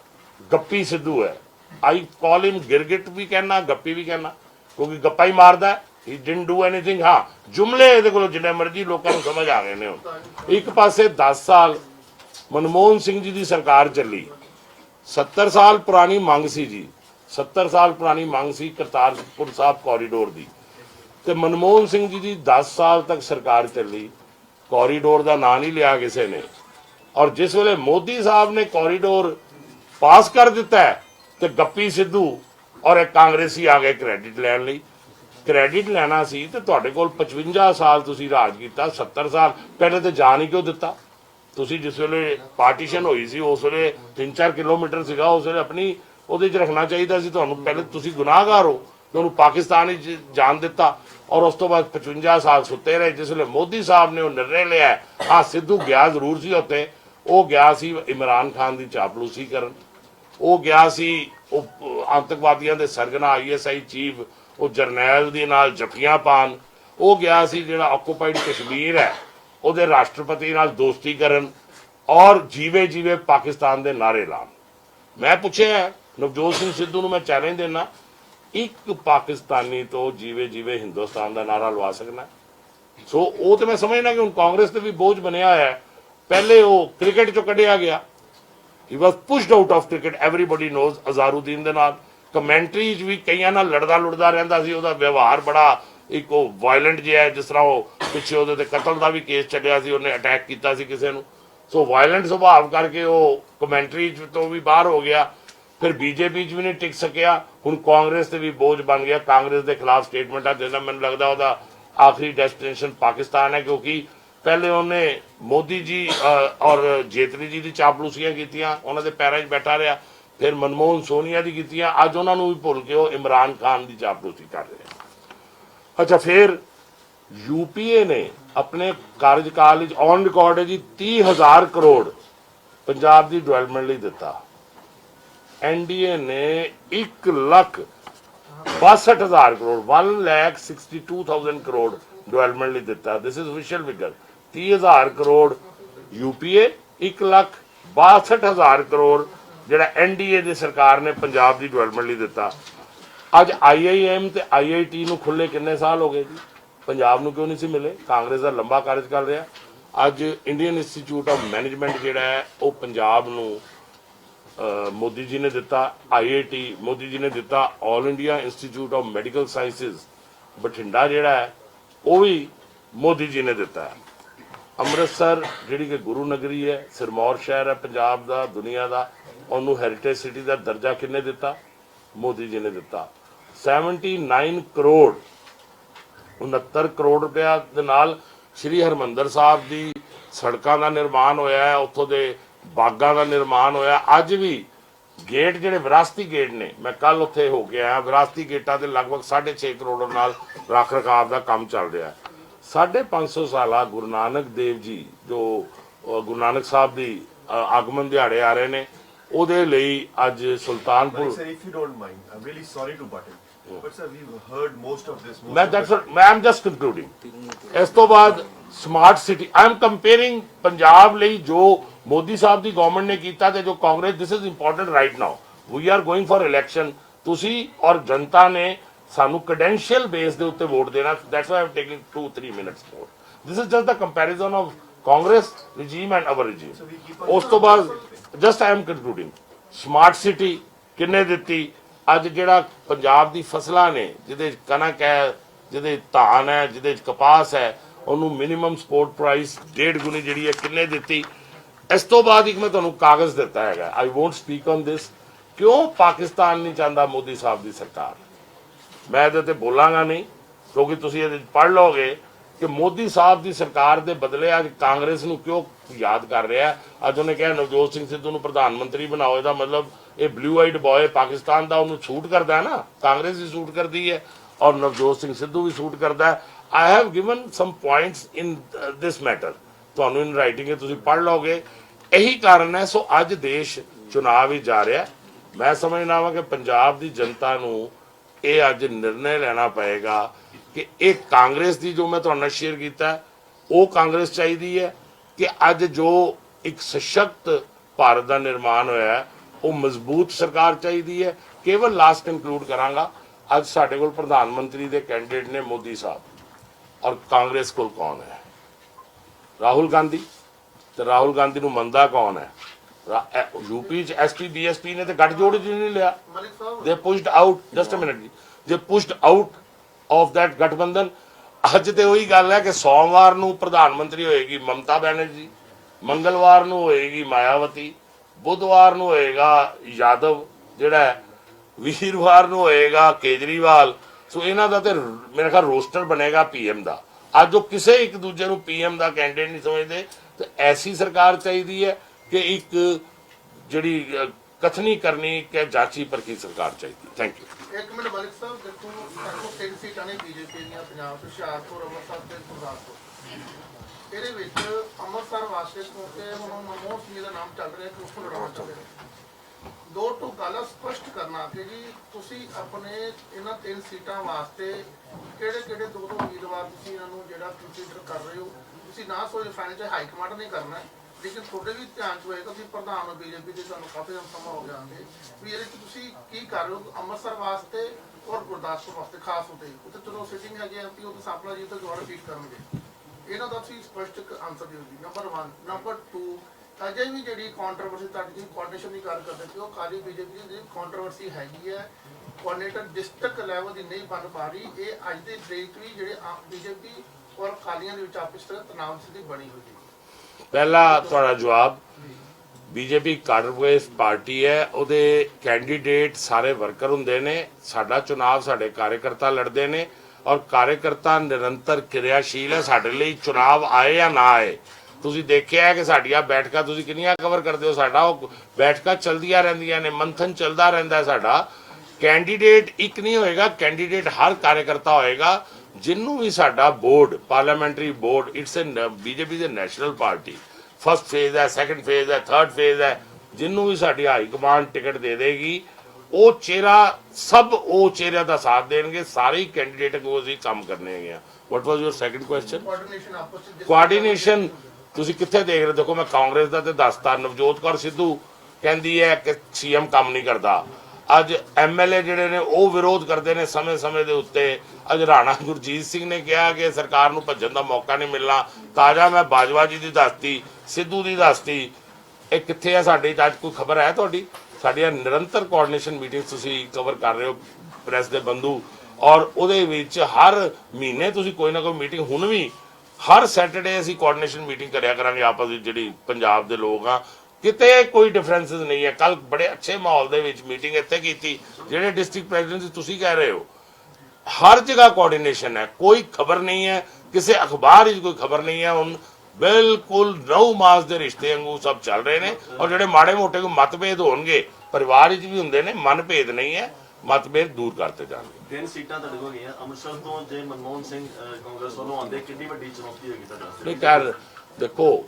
Speaker 1: ਗੱਪੀ ਸਿੱਧੂ ਹੈ ਆਈ ਕਾਲ ਹਿਮ ਗਿਰਗਿਟ ਵੀ ਕਹਿਣਾ, ਗੱਪੀ ਵੀ ਕਹਿਣਾ, ਕਿਉਂਕਿ ਗੱਪਾ ਹੀ ਮਾਰਦਾ ਹੀ। ਡਿਡਨਟ ਡੂ ਐਨੀਥਿੰਗ ਹਾਂ, ਜੁਮਲੇ ਇਹਦੇ ਕੋਲ ਜਿੰਨੇ ਮਰਜ਼ੀ ਲੋਕਾਂ ਨੂੰ ਸਮਝ ਆ ਗਏ ਨੇ ਹੁਣ। ਇੱਕ ਪਾਸੇ 10 ਸਾਲ ਮਨਮੋਹਨ ਸਿੰਘ ਜੀ ਦੀ ਸਰਕਾਰ ਚੱਲੀ। 70 ਸਾਲ ਪੁਰਾਣੀ ਮੰਗ ਸੀ ਜੀ। 70 ਸਾਲ ਪੁਰਾਣੀ ਮੰਗ ਸੀ ਕਰਤਾਰਪੁਰ ਸਾਹਿਬ ਕੋਰੀਡੋਰ ਦੀ। ਤੇ ਮਨਮੋਹਨ ਸਿੰਘ ਜੀ ਦੀ 10 ਸਾਲ ਤੱਕ ਸਰਕਾਰ ਚੱਲੀ। ਕੋਰੀਡੋਰ ਦਾ ਨਾਂ ਨਹੀਂ ਲਿਆ ਕਿਸੇ ਨੇ। ਔਰ ਜਿਸ ਵੇਲੇ ਮੋਦੀ ਸਾਹਿਬ ਨੇ ਕੋਰੀਡੋਰ ਪਾਸ ਕਰ ਦਿੱਤਾ ਹੈ, ਤੇ ਗੱਪੀ ਸਿੱਧੂ ਔਰ ਇੱਕ ਕਾਂਗਰਸੀ ਆ ਗਏ ਕ੍ਰੈਡਿਟ ਲੈਣ ਲਈ। ਕ੍ਰੈਡਿਟ ਲੈਣਾ ਸੀ ਤੇ ਤੁਹਾਡੇ ਕੋਲ 55 ਸਾਲ ਤੁਸੀਂ ਰਾਜ ਕੀਤਾ 70 ਸਾਲ। ਪਹਿਲੇ ਤੇ ਜਾਣ ਹੀ ਕਿਉਂ ਦਿੱਤਾ? ਤੁਸੀਂ ਜਿਸ ਵੇਲੇ ਪਾਰਟੀਸ਼ਨ ਹੋਈ ਸੀ ਉਸ ਵੇਲੇ 3-4 ਕਿਲੋਮੀਟਰ ਸੀਗਾ ਉਸ ਵੇਲੇ ਆਪਣੀ ਉਹਦੇ 'ਚ ਰੱਖਣਾ ਚਾਹੀਦਾ ਸੀ। ਤੁਹਾਨੂੰ ਪਹਿਲੇ ਤੁਸੀਂ ਗੁਨਾਹਗਾਰ ਹੋ ਤੁਹਾਨੂੰ ਪਾਕਿਸਤਾਨ ਵਿੱਚ ਜਾਣ ਦਿੱਤਾ। ਔਰ ਉਸ ਤੋਂ ਬਾਅਦ 55 ਸਾਲ ਸੁੱਤੇ ਰਹੇ, ਜਿਸ ਵੇਲੇ ਮੋਦੀ ਸਾਹਿਬ ਨੇ ਉਹ ਨਿਰਣੇ ਲਿਆ ਹਾਂ। ਸਿੱਧੂ ਗਿਆ ਜ਼ਰੂਰ ਸੀ ਉੱਥੇ। ਉਹ ਗਿਆ ਸੀ ਇਮਰਾਨ ਖਾਨ ਦੀ ਚਾਪਲੂਸੀ ਕਰਨ। ਉਹ ਗਿਆ ਸੀ, ਉਹ ਆਤੰਕਵਾਦੀਆਂ ਦੇ ਸਰਗਨਾ ਆਈਐਸਆਈ ਚੀਫ, ਉਹ ਜਰਨੈਲ ਦੇ ਨਾਲ ਜਫੀਆਂ ਪਾਣ ਉਹ ਗਿਆ ਸੀ ਜਿਹੜਾ ਆਕੂਪਾਈਡ ਕਸ਼ਮੀਰ ਹੈ, ਉਹਦੇ ਰਾਸ਼ਟਰਪਤੀ ਨਾਲ ਦੋਸਤੀ ਕਰਨ ਔਰ ਜੀਵੇ ਜੀਵੇ ਪਾਕਿਸਤਾਨ ਦੇ ਨਾਰੇ ਲਾਉਣ। ਮੈਂ ਪੁੱਛਿਆ, ਨਵਜੋਤ ਸਿੰਘ ਸਿੱਧੂ ਨੂੰ ਮੈਂ ਚੈਲੰਜ ਦੇਣਾ ਇੱਕ ਪਾਕਿਸਤਾਨੀ ਤੋਂ ਜੀਵੇ ਜੀਵੇ ਹਿੰਦੁਸਤਾਨ ਦਾ ਨਾਰਾ ਲਵਾ ਸਕਣਾ। ਸੋ ਉਹ ਤੇ ਮੈਂ ਸਮਝਣਾ ਕਿ ਹੁਣ ਕਾਂਗਰਸ ਤੇ ਵੀ ਬੋਝ ਬਣਿਆ ਹੋਇਆ ਹੈ। ਪਹਿਲੇ ਉਹ ਕ੍ਰਿਕਟ ਚੋਂ ਕੱਢਿਆ ਗਿਆ। He was pushed out of cricket everybody knows Azharuddin ਦੇ ਨਾਲ। ਕਮੈਂਟਰੀ 'ਚ ਵੀ ਕਈਆਂ ਨਾਲ ਲੜਦਾ ਲੁੜਦਾ ਰਹਿੰਦਾ ਸੀ। ਉਹਦਾ ਵਿਵਹਾਰ ਬੜਾ ਇੱਕ ਉਹ ਵਾਇਲੈਂਟ ਜਿਹਾ ਹੈ, ਜਿਸ ਤਰ੍ਹਾਂ ਉਹ ਪਿੱਛੇ ਉਹਦੇ ਤੇ ਕਤਲ ਦਾ ਵੀ ਕੇਸ ਚੱਲਿਆ ਸੀ। ਉਹਨੇ ਅਟੈਕ ਕੀਤਾ ਸੀ ਕਿਸੇ ਨੂੰ। ਸੋ ਵਾਇਲੈਂਟ ਸੁਭਾਅ ਕਰਕੇ ਉਹ ਕਮੈਂਟਰੀ 'ਚ ਤੋਂ ਵੀ ਬਾਹਰ ਹੋ ਗਿਆ। ਫਿਰ ਬੀਜੇਪੀ 'ਚ ਵੀ ਨਹੀਂ ਟਿਕ ਸਕਿਆ। ਹੁਣ ਕਾਂਗਰਸ ਤੇ ਵੀ ਬੋਝ ਬਣ ਗਿਆ। ਕਾਂਗਰਸ ਦੇ ਖਿਲਾਫ ਸਟੇਟਮੈਂਟਾਂ ਦੇਣਾ ਮੈਨੂੰ ਲੱਗਦਾ ਉਹਦਾ ਆਖਰੀ ਡੈਸਟੀਨੇਸ਼ਨ ਪਾਕਿਸਤਾਨ ਹੈ, ਕਿਉਂਕਿ ਪਹਿਲੇ ਉਹਨੇ ਮੋਦੀ ਜੀ ਔਰ ਜੇਤਲੀ ਜੀ ਦੀ ਚਾਪਲੂਸੀਆਂ ਕੀਤੀਆਂ, ਉਹਨਾਂ ਦੇ ਪੈਰਾਂ 'ਚ ਬੈਠਾ ਰਿਹਾ, ਫਿਰ ਮਨਮੋਹਨ ਸੋਨੀਆ ਦੀ ਕੀਤੀਆਂ। ਅੱਜ ਉਹਨਾਂ ਨੂੰ ਵੀ ਭੁੱਲ ਕੇ ਉਹ ਇਮਰਾਨ ਖਾਨ ਦੀ ਚਾਪਲੂਸੀ ਕਰ ਰਿਹਾ ਅੱਛਾ, ਫਿਰ ਯੂਪੀਏ ਨੇ ਆਪਣੇ ਕਾਰਜਕਾਲ ਵਿੱਚ ਔਨ ਰਿਕਾਰਡ ਹੈ ਜੀ 30000 ਕਰੋੜ ਪੰਜਾਬ ਦੀ ਡਿਵੈਲਪਮੈਂਟ ਲਈ ਦਿੱਤਾ। ਐਨਡੀਏ ਨੇ 1 ਲੱਖ 62000 ਕਰੋੜ 1 ਲੱਖ 62000 ਕਰੋੜ ਡਿਵੈਲਪਮੈਂਟ ਲਈ ਦਿੱਤਾ। This is official figure 30000 crore UPA 1 lakh 62000 crore ਜਿਹੜਾ ਐਨਡੀਏ ਦੀ ਸਰਕਾਰ ਨੇ ਪੰਜਾਬ ਦੀ ਡਿਵੈਲਪਮੈਂਟ ਲਈ ਦਿੱਤਾ। ਅੱਜ ਆਈਆਈਐਮ ਤੇ ਆਈਆਈਟੀ ਨੂੰ ਖੁੱਲੇ ਕਿੰਨੇ ਸਾਲ ਹੋ ਗਏ ਜੀ? ਪੰਜਾਬ ਨੂੰ ਕਿਉਂ ਨਹੀਂ ਸੀ ਮਿਲੇ? ਕਾਂਗਰਸ ਦਾ ਲੰਬਾ ਕਾਰਜ ਕਰ ਰਿਹਾ। ਅੱਜ ਇੰਡੀਅਨ ਇੰਸਟੀਚਿਊਟ ਆਫ ਮੈਨੇਜਮੈਂਟ ਜਿਹੜਾ ਹੈ, ਉਹ ਪੰਜਾਬ ਨੂੰ ਮੋਦੀ ਜੀ ਨੇ ਦਿੱਤਾ ਆਈਆਈਟੀ ਮੋਦੀ ਜੀ ਨੇ ਦਿੱਤਾ All India Institute of Medical Sciences Bathinda ਜਿਹੜਾ ਹੈ, ਉਹ ਵੀ ਮੋਦੀ ਜੀ ਨੇ ਦਿੱਤਾ ਅੰਮ੍ਰਿਤਸਰ, ਜਿਹੜੀ ਕਿ ਗੁਰੂ ਨਗਰੀ ਹੈ, ਸਿਰਮੌਰ ਸ਼ਹਿਰ ਹੈ, ਪੰਜਾਬ ਦਾ, ਦੁਨੀਆ ਦਾ, ਉਹਨੂੰ ਹੈਰੀਟੇਜ ਸਿਟੀ ਦਾ ਦਰਜਾ ਕਿੰਨੇ ਦਿੱਤਾ? ਮੋਦੀ ਜੀ ਨੇ ਦਿੱਤਾ। 79 ਕਰੋੜ 69 ਕਰੋੜ ਰੁਪਇਆ ਦੇ ਨਾਲ ਸ੍ਰੀ ਹਰਮੰਦਰ ਸਾਹਿਬ ਦੀ ਸੜਕਾਂ ਦਾ ਨਿਰਮਾਣ ਹੋਇਆ ਹੈ, ਉੱਥੋਂ ਦੇ ਬਾਗਾਂ ਦਾ ਨਿਰਮਾਣ ਹੋਇਆ ਅੱਜ ਵੀ ਗੇਟ ਜਿਹੜੇ ਵਿਰਾਸਤੀ ਗੇਟ ਨੇ ਮੈਂ ਕੱਲ ਉੱਥੇ ਹੋ ਕੇ ਆਇਆ ਵਿਰਾਸਤੀ ਗੇਟਾਂ ਦੇ ਲਗਭਗ 6.5 ਕਰੋੜ ਨਾਲ ਰੱਖ ਰਖਾਵ ਦਾ ਕੰਮ ਚੱਲ ਰਿਹਾ ਹੈ 550 ਸਾਲਾ ਗੁਰੂ ਨਾਨਕ ਦੇਵ ਜੀ ਜੋ ਗੁਰੂ ਨਾਨਕ ਸਾਹਿਬ ਦੀ ਆਗਮਨ ਦਿਹਾੜੇ ਆ ਰਹੇ ਨੇ ਉਹਦੇ ਲਈ ਅੱਜ ਸੁਲਤਾਨਪੁਰ
Speaker 2: this. Most
Speaker 1: ਮੈਂ
Speaker 2: of
Speaker 1: ਦੈਟਸ
Speaker 2: it.
Speaker 1: ਮੈਂ ਆਮ ਜਸਟ ਕੰਕਲੂਡਿੰਗ ਇਸ ਤੋਂ ਬਾਅਦ smart city I am comparing Punjab ਲਈ ਜੋ ਮੋਦੀ ਸਾਹਿਬ ਦੀ ਗਵਰਨਮੈਂਟ ਨੇ ਕੀਤਾ ਤੇ ਜੋ Congress this is important right now we are going for election ਤੁਸੀਂ ਔਰ ਜਨਤਾ ਨੇ ਸਾਨੂੰ ਕ੍ਰੈਡੈਂਸ਼ੀਅਲ ਬੇਸ ਦੇ ਉੱਤੇ ਵੋਟ ਦੇਣਾ। That's why I'm taking 2 3 minutes more this is just the comparison of Congress regime and our regime. ਉਸ ਤੋਂ ਬਾਅਦ just I am concluding smart city ਕਿੰਨੇ ਦਿੱਤੀ? ਅੱਜ ਜਿਹੜਾ ਪੰਜਾਬ ਦੀ ਫਸਲਾਂ ਨੇ ਜਿਹਦੇ ਕਣਕ ਹੈ ਜਿਹਦੇ ਧਾਨ ਹੈ ਜਿਹਦੇ ਕਪਾਸ ਹੈ ਉਹਨੂੰ ਮਿਨੀਮਮ ਸਪੋਰਟ ਪ੍ਰਾਈਸ ਡੇਢ ਗੁਣੀ ਜਿਹੜੀ ਹੈ ਕਿੰਨੇ ਦਿੱਤੀ? ਇਸ ਤੋਂ ਬਾਅਦ ਇੱਕ ਮੈਂ ਤੁਹਾਨੂੰ ਕਾਗਜ਼ ਦਿੱਤਾ ਹੈਗਾ। I won't speak on this ਕਿਉਂ ਪਾਕਿਸਤਾਨ ਨਹੀਂ ਚਾਹੁੰਦਾ ਮੋਦੀ ਸਾਹਿਬ ਦੀ ਸਰਕਾਰ? ਮੈਂ ਇਹਦੇ ਤੇ ਬੋਲਾਂਗਾ ਨਹੀਂ, ਕਿਉਂਕਿ ਤੁਸੀਂ ਇਹਦੇ ਪੜ੍ਹ ਲਓਗੇ ਕਿ ਮੋਦੀ ਸਾਹਿਬ ਦੀ ਸਰਕਾਰ ਦੇ ਬਦਲੇ ਅੱਜ ਕਾਂਗਰਸ ਨੂੰ ਕਿਉਂ ਯਾਦ ਕਰ ਰਿਹਾ? ਅੱਜ ਉਹਨੇ ਕਿਹਾ, ਨਵਜੋਤ ਸਿੰਘ ਸਿੱਧੂ ਨੂੰ ਪ੍ਰਧਾਨ ਮੰਤਰੀ ਬਣਾਓ। ਇਹਦਾ ਮਤਲਬ ਇਹ ਬਲੂ ਆਈਡ ਬॉय ਪਾਕਿਸਤਾਨ ਦਾ ਉਹਨੂੰ ਸੂਟ ਕਰਦਾ ਹੈ ਨਾ? ਕਾਂਗਰਸ ਹੀ ਸੂਟ ਕਰਦੀ ਹੈ। ਔਰ ਨਵਜੋਤ ਸਿੰਘ ਸਿੱਧੂ ਵੀ ਸੂਟ ਕਰਦਾ I have given some points in this matter ਤੁਹਾਨੂੰ ਇਨ ਰਾਈਟਿੰਗ ਤੁਸੀਂ ਪੜ੍ਹ ਲਓਗੇ। ਇਹੀ ਕਾਰਨ ਹੈ, ਸੋ ਅੱਜ ਦੇਸ਼ ਚੁਣਾਵ ਹੀ ਜਾ ਰਿਹਾ ਮੈਂ ਸਮਝਦਾ ਵਾਂ ਕਿ ਪੰਜਾਬ ਦੀ ਜਨਤਾ ਨੂੰ ਇਹ ਅੱਜ ਨਿਰਣੇ ਲੈਣਾ ਪਏਗਾ ਕਿ ਇਹ ਕਾਂਗਰਸ ਦੀ ਜੋ ਮੈਂ ਤੁਹਾਨੂੰ ਨਾਲ ਸ਼ੇਅਰ ਕੀਤਾ ਉਹ ਕਾਂਗਰਸ ਚਾਹੀਦੀ ਹੈ ਕਿ ਅੱਜ ਜੋ ਇੱਕ ਸਸ਼ਕਤ ਭਾਰਤ ਦਾ ਨਿਰਮਾਣ ਹੋਇਆ ਉਹ ਮਜ਼ਬੂਤ ਸਰਕਾਰ ਚਾਹੀਦੀ ਹੈ। ਕੇਵਲ ਲਾਸਟ ਇਨਕਲੂਡ ਕਰਾਂਗਾ। ਅੱਜ ਸਾਡੇ ਕੋਲ ਪ੍ਰਧਾਨ ਮੰਤਰੀ ਦੇ ਕੈਂਡੀਡੇਟ ਨੇ ਮੋਦੀ ਸਾਹਿਬ ਔਰ ਕਾਂਗਰਸ ਕੋਲ ਕੌਣ ਹੈ? ਰਾਹੁਲ ਗਾਂਧੀ। ਤੇ ਰਾਹੁਲ ਗਾਂਧੀ ਨੂੰ ਮੰਨਦਾ ਕੌਣ ਹੈ? ਯੂਪੀ ਚ ਐਸਪੀ ਬੀਐਸਪੀ ਨੇ ਤੇ ਗੱਠਜੋੜ ਜੀ ਨਹੀਂ ਲਿਆ। they pushed out just a minute ਜੀ। They pushed out of that ਗਠਬੰਧਨ ਅੱਜ ਤੇ ਉਹੀ ਗੱਲ ਹੈ ਕਿ ਸੋਮਵਾਰ ਨੂੰ ਪ੍ਰਧਾਨ ਮੰਤਰੀ ਹੋਏਗੀ ਮਮਤਾ ਬੈਨਰਜੀ ਮੰਗਲਵਾਰ ਨੂੰ ਹੋਏਗੀ ਮਾਇਆਵਤੀ ਬੁੱਧਵਾਰ ਨੂੰ ਹੋਏਗਾ ਯਾਦਵ ਜਿਹੜਾ ਵੀਰਵਾਰ ਨੂੰ ਹੋਏਗਾ ਕੇਜਰੀਵਾਲ। ਸੋ ਇਹਨਾਂ ਦਾ ਤੇ ਮੇਰੇ ਖਿਆਲ ਰੋਸਟਰ ਬਣੇਗਾ ਪੀਐਮ ਦਾ। ਅੱਜ ਉਹ ਕਿਸੇ ਇੱਕ ਦੂਜੇ ਨੂੰ ਪੀਐਮ ਦਾ ਕੈਂਡੀਡੇਟ ਨਹੀਂ ਸਮਝਦੇ। ਤੇ ਐਸੀ ਸਰਕਾਰ ਚਾਹੀਦੀ ਹੈ ਕਿ ਇੱਕ ਜਿਹੜੀ ਅ, ਕਥਨੀ ਕਰਨੀ ਕਿ ਜਾਂਚੀ ਪਰਖੀ ਸਰਕਾਰ ਚਾਹੀਦੀ ਥੈਂਕ ਯੂ
Speaker 3: ਇੱਕ ਮਿੰਟ ਮਲਿਕ ਸਾਹਿਬ ਦੇਖੋ ਸਾਨੂੰ ਤਿੰਨ ਸੀਟਾਂ ਨੇ ਬੀਜੇਪੀ ਦੀਆਂ ਪੰਜਾਬ ਤੋਂ ਹੁਸ਼ਿਆਰਪੁਰ ਅੰਮ੍ਰਿਤਸਰ ਤੇ ਗੁਰਦਾਸਪੁਰ। ਇਹਦੇ ਵਿੱਚ ਅੰਮ੍ਰਿਤਸਰ ਵਾਸਤੇ ਕਿਉਂਕਿ ਹੁਣ ਮਨਮੋਹਨ ਸਿੰਘ ਦਾ ਨਾਮ ਚੱਲ ਰਿਹਾ ਕਿ ਉਸ ਨੂੰ ਲੜਾਉਣਾ ਚਾਹੁੰਦੇ ਨੇ ਦੋ ਟੂ ਗੱਲ ਸਪਸ਼ਟ ਕਰਨਾ ਕਿ ਜੀ ਤੁਸੀਂ ਆਪਣੇ ਇਹਨਾਂ ਤਿੰਨ ਸੀਟਾਂ ਵਾਸਤੇ ਕਿਹੜੇ ਕਿਹੜੇ ਦੋ ਦੋ ਉਮੀਦਵਾਰ ਤੁਸੀਂ ਇਹਨਾਂ ਨੂੰ ਜਿਹੜਾ ਕੰਸੀਡਰ ਕਰ ਰਹੇ ਹੋ? ਤੁਸੀਂ ਨਾ ਸੋਚ ਫਾਈਨਲ ਚ ਹਾਈ ਕਮਾਂਡ ਨਹੀਂ ਕਰਨਾ ਲੇਕਿਨ ਤੁਹਾਡੇ ਵੀ ਧਿਆਨ ਚ ਹੋਏਗਾ ਤੁਸੀਂ ਪ੍ਰਧਾਨ ਬੀਜੇਪੀ ਦੇ ਤੁਹਾਨੂੰ ਕਾਫੀ ਸਮਾਂ ਹੋ ਗਿਆ ਵੀ ਇਹਦੇ ਚ ਤੁਸੀਂ ਕੀ ਕਰ ਰਹੇ ਹੋ? ਅੰਮ੍ਰਿਤਸਰ ਵਾਸਤੇ ਔਰ ਗੁਰਦਾਸਪੁਰ ਵਾਸਤੇ, ਖਾਸ ਉਤੇ ਉੱਥੇ ਚਲੋ ਸਿਟਿੰਗ ਹੈਗੇ ਐਮਪੀ ਉਹ ਤਾਂ ਸਾਪਲਾ ਜੀ ਤੋਂ ਦੁਬਾਰਾ ਫੀਟ ਕਰਨਗੇ। ਇਹਨਾਂ ਦਾ ਤੁਸੀਂ ਸਪਸ਼ਟ ਆਨਸਰ ਦਿਓ ਜੀ। ਨੰਬਰ 1 ਨੰਬਰ 2 ਅਜੇ ਵੀ ਜਿਹੜੀ ਕੰਟਰੋਵਰਸੀ ਤੁਹਾਡੀ ਕੋਆਰਡੀਨੇਸ਼ਨ ਦੀ ਗੱਲ ਕਰਦੇ ਕਿ ਉਹ ਕਾਲੀ ਬੀਜੇਪੀ ਦੀ ਕੰਟਰੋਵਰਸੀ ਹੈਗੀ ਹੈ ਕੋਆਰਡੀਨੇਟਰ ਡਿਸਟ੍ਰਿਕਟ ਲੈਵਲ ਦੀ ਨਹੀਂ ਬਣ ਪਾ ਰਹੀ, ਇਹ ਅੱਜ ਦੇ ਡੇਟ ਵੀ ਜਿਹੜੇ ਬੀਜੇਪੀ ਔਰ ਕਾਲੀਆਂ ਦੇ ਵਿੱਚ ਆਪਸ ਵਿੱਚ ਤਣਾਅ ਸਥਿਤੀ ਬਣੀ ਹੋਈ ਹੈ।
Speaker 1: ਪਹਿਲਾ ਤੁਹਾਡਾ ਜਵਾਬ, ਬੀਜੇਪੀ ਕਾਰਪੋਰੇਟ ਪਾਰਟੀ ਹੈ, ਉਹਦੇ ਕੈਂਡੀਡੇਟ ਸਾਰੇ ਵਰਕਰ ਹੁੰਦੇ ਨੇ, ਸਾਡਾ ਚੁਣਾਵ ਸਾਡੇ ਕਾਰਜਕਰਤਾ ਲੜਦੇ ਨੇ ਔਰ ਕਾਰਜਕਰਤਾ ਨਿਰੰਤਰ ਕਿਰਿਆਸ਼ੀਲ ਹੈ, ਸਾਡੇ ਲਈ ਚੁਣਾਵ ਆਏ ਜਾਂ ਨਾ ਆਏ। ਤੁਸੀਂ ਦੇਖਿਆ ਕਿ ਸਾਡੀਆਂ ਬੈਠਕਾਂ ਤੁਸੀਂ ਕਿੰਨੀਆਂ ਕਵਰ ਕਰਦੇ ਹੋ? ਸਾਡਾ ਉਹ ਬੈਠਕਾਂ ਚਲਦੀਆਂ ਰਹਿੰਦੀਆਂ ਨੇ ਮੰਥਨ ਚੱਲਦਾ ਰਹਿੰਦਾ ਸਾਡਾ। ਕੈਂਡੀਡੇਟ ਇੱਕ ਨਹੀਂ ਹੋਏਗਾ ਕੈਂਡੀਡੇਟ ਹਰ ਕਾਰਜਕਰਤਾ ਹੋਏਗਾ ਜਿੰਨੂੰ ਵੀ ਸਾਡਾ board parliamentary board it's a BJP ਦੇ ਨੈਸ਼ਨਲ ਪਾਰਟੀ ਫਸਟ ਫੇਜ਼ ਹੈ ਸੈਕੰਡ ਫੇਜ਼ ਹੈ ਥਰਡ ਫੇਜ਼ ਹੈ ਜਿੰਨੂੰ ਵੀ ਸਾਡੀ ਹਾਈ ਕਮਾਂਡ ਟਿਕਟ ਦੇ ਦੇਗੀ ਉਹ ਚਿਹਰਾ ਸਭ ਉਹ ਚਿਹਰਿਆਂ ਦਾ ਸਾਥ ਦੇਣਗੇ ਸਾਰੇ ਕੈਂਡੀਡੇਟ ਨੂੰ ਅਸੀਂ ਕੰਮ ਕਰਨੇ ਹੈਗੇ ਆ what was
Speaker 3: your second question
Speaker 1: coordination ਤੁਸੀਂ ਕਿੱਥੇ ਦੇਖ ਰਹੇ ਦੇਖੋ, ਮੈਂ ਕਾਂਗਰਸ ਦਾ ਤੇ ਦੱਸਤਾ ਨਵਜੋਤ ਕੌਰ ਸਿੱਧੂ ਕਹਿੰਦੀ ਹੈ ਕਿ ਸੀਐਮ ਕੰਮ ਨਹੀਂ ਕਰਦਾ। ਅੱਜ ਐਮਐਲਏ ਜਿਹੜੇ ਨੇ, ਉਹ ਵਿਰੋਧ ਕਰਦੇ ਨੇ ਸਮੇਂ-ਸਮੇਂ ਦੇ ਉੱਤੇ। ਅੱਜ ਰਾਣਾ ਗੁਰਜੀਤ ਸਿੰਘ ਨੇ ਕਿਹਾ ਕਿ ਸਰਕਾਰ ਨੂੰ ਭੱਜਣ ਦਾ ਮੌਕਾ ਨਹੀਂ ਮਿਲਣਾ। ਤਾਜ਼ਾ ਮੈਂ ਬਾਜਵਾ ਜੀ ਦੀ ਦੱਸਤੀ, ਸਿੱਧੂ ਦੀ ਦੱਸਤੀ। ਇਹ ਕਿੱਥੇ ਆ ਸਾਡੇ? ਅੱਜ ਕੋਈ ਖਬਰ ਹੈ ਤੁਹਾਡੀ? ਸਾਡੀਆਂ ਨਿਰੰਤਰ ਕੋਆਰਡੀਨੇਸ਼ਨ ਮੀਟਿੰਗ ਤੁਸੀਂ ਕਵਰ ਕਰ ਰਹੇ ਹੋ ਪ੍ਰੈਸ ਦੇ ਬੰਦੂ। ਔਰ ਉਹਦੇ ਵਿੱਚ ਹਰ ਮਹੀਨੇ ਤੁਸੀਂ ਕੋਈ ਨਾ ਕੋਈ ਮੀਟਿੰਗ ਹੁਣ ਵੀ ਹਰ ਸੈਟਰਡੇ ਅਸੀਂ ਕੋਆਰਡੀਨੇਸ਼ਨ ਮੀਟਿੰਗ ਕਰਿਆ ਕਰਾਂਗੇ, ਆਪਸ ਵਿੱਚ ਜਿਹੜੀ ਪੰਜਾਬ ਦੇ ਲੋਕ ਆ। ਕਿਤੇ ਕੋਈ ਡਿਫਰੈਂਸਸ ਨਹੀਂ ਹੈ। ਕੱਲ ਬੜੇ ਅੱਛੇ ਮਾਹੌਲ ਦੇ ਵਿੱਚ ਮੀਟਿੰਗ ਇੱਥੇ ਕੀਤੀ, ਜਿਹੜੇ ਡਿਸਟ੍ਰਿਕਟ ਪ੍ਰੈਜ਼ੀਡੈਂਟ ਤੁਸੀਂ ਕਹਿ ਰਹੇ ਹੋ। ਹਰ ਜਗ੍ਹਾ ਕੋਆਰਡੀਨੇਸ਼ਨ ਹੈ। ਕੋਈ ਖਬਰ ਨਹੀਂ ਹੈ। ਕਿਸੇ ਅਖਬਾਰ ਵਿੱਚ ਕੋਈ ਖਬਰ ਨਹੀਂ ਹੈ। ਹੁਣ ਬਿਲਕੁਲ ਨੌ ਮਾਸ ਦੇ ਰਿਸ਼ਤੇ ਵਾਂਗੂ ਸਭ ਚੱਲ ਰਹੇ ਨੇ। ਔਰ ਜਿਹੜੇ ਮਾੜੇ ਮੋਟੇ ਕੋਈ ਮਤਭੇਦ ਹੋਣਗੇ, ਪਰਿਵਾਰ ਵਿੱਚ ਵੀ ਹੁੰਦੇ ਨੇ, ਮਨਭੇਦ ਨਹੀਂ ਹੈ। ਮਤਭੇਦ ਦੂਰ ਕਰਤੇ ਜਾਣਗੇ।
Speaker 4: ਤਿੰਨ ਸੀਟਾਂ ਤੁਹਾਡੇ ਕੋਲ ਗਈਆਂ ਅੰਮ੍ਰਿਤਸਰ ਤੋਂ ਜੇ ਮਨਮੋਹਨ ਸਿੰਘ ਕਾਂਗਰਸ ਵੱਲੋਂ ਆਉਂਦੇ, ਕਿੰਨੀ ਵੱਡੀ ਚੁਣੌਤੀ ਹੋਗੀ ਤੁਹਾਡੇ ਵਾਸਤੇ?
Speaker 1: ਨਹੀਂ ਕਰ ਦੇਖੋ,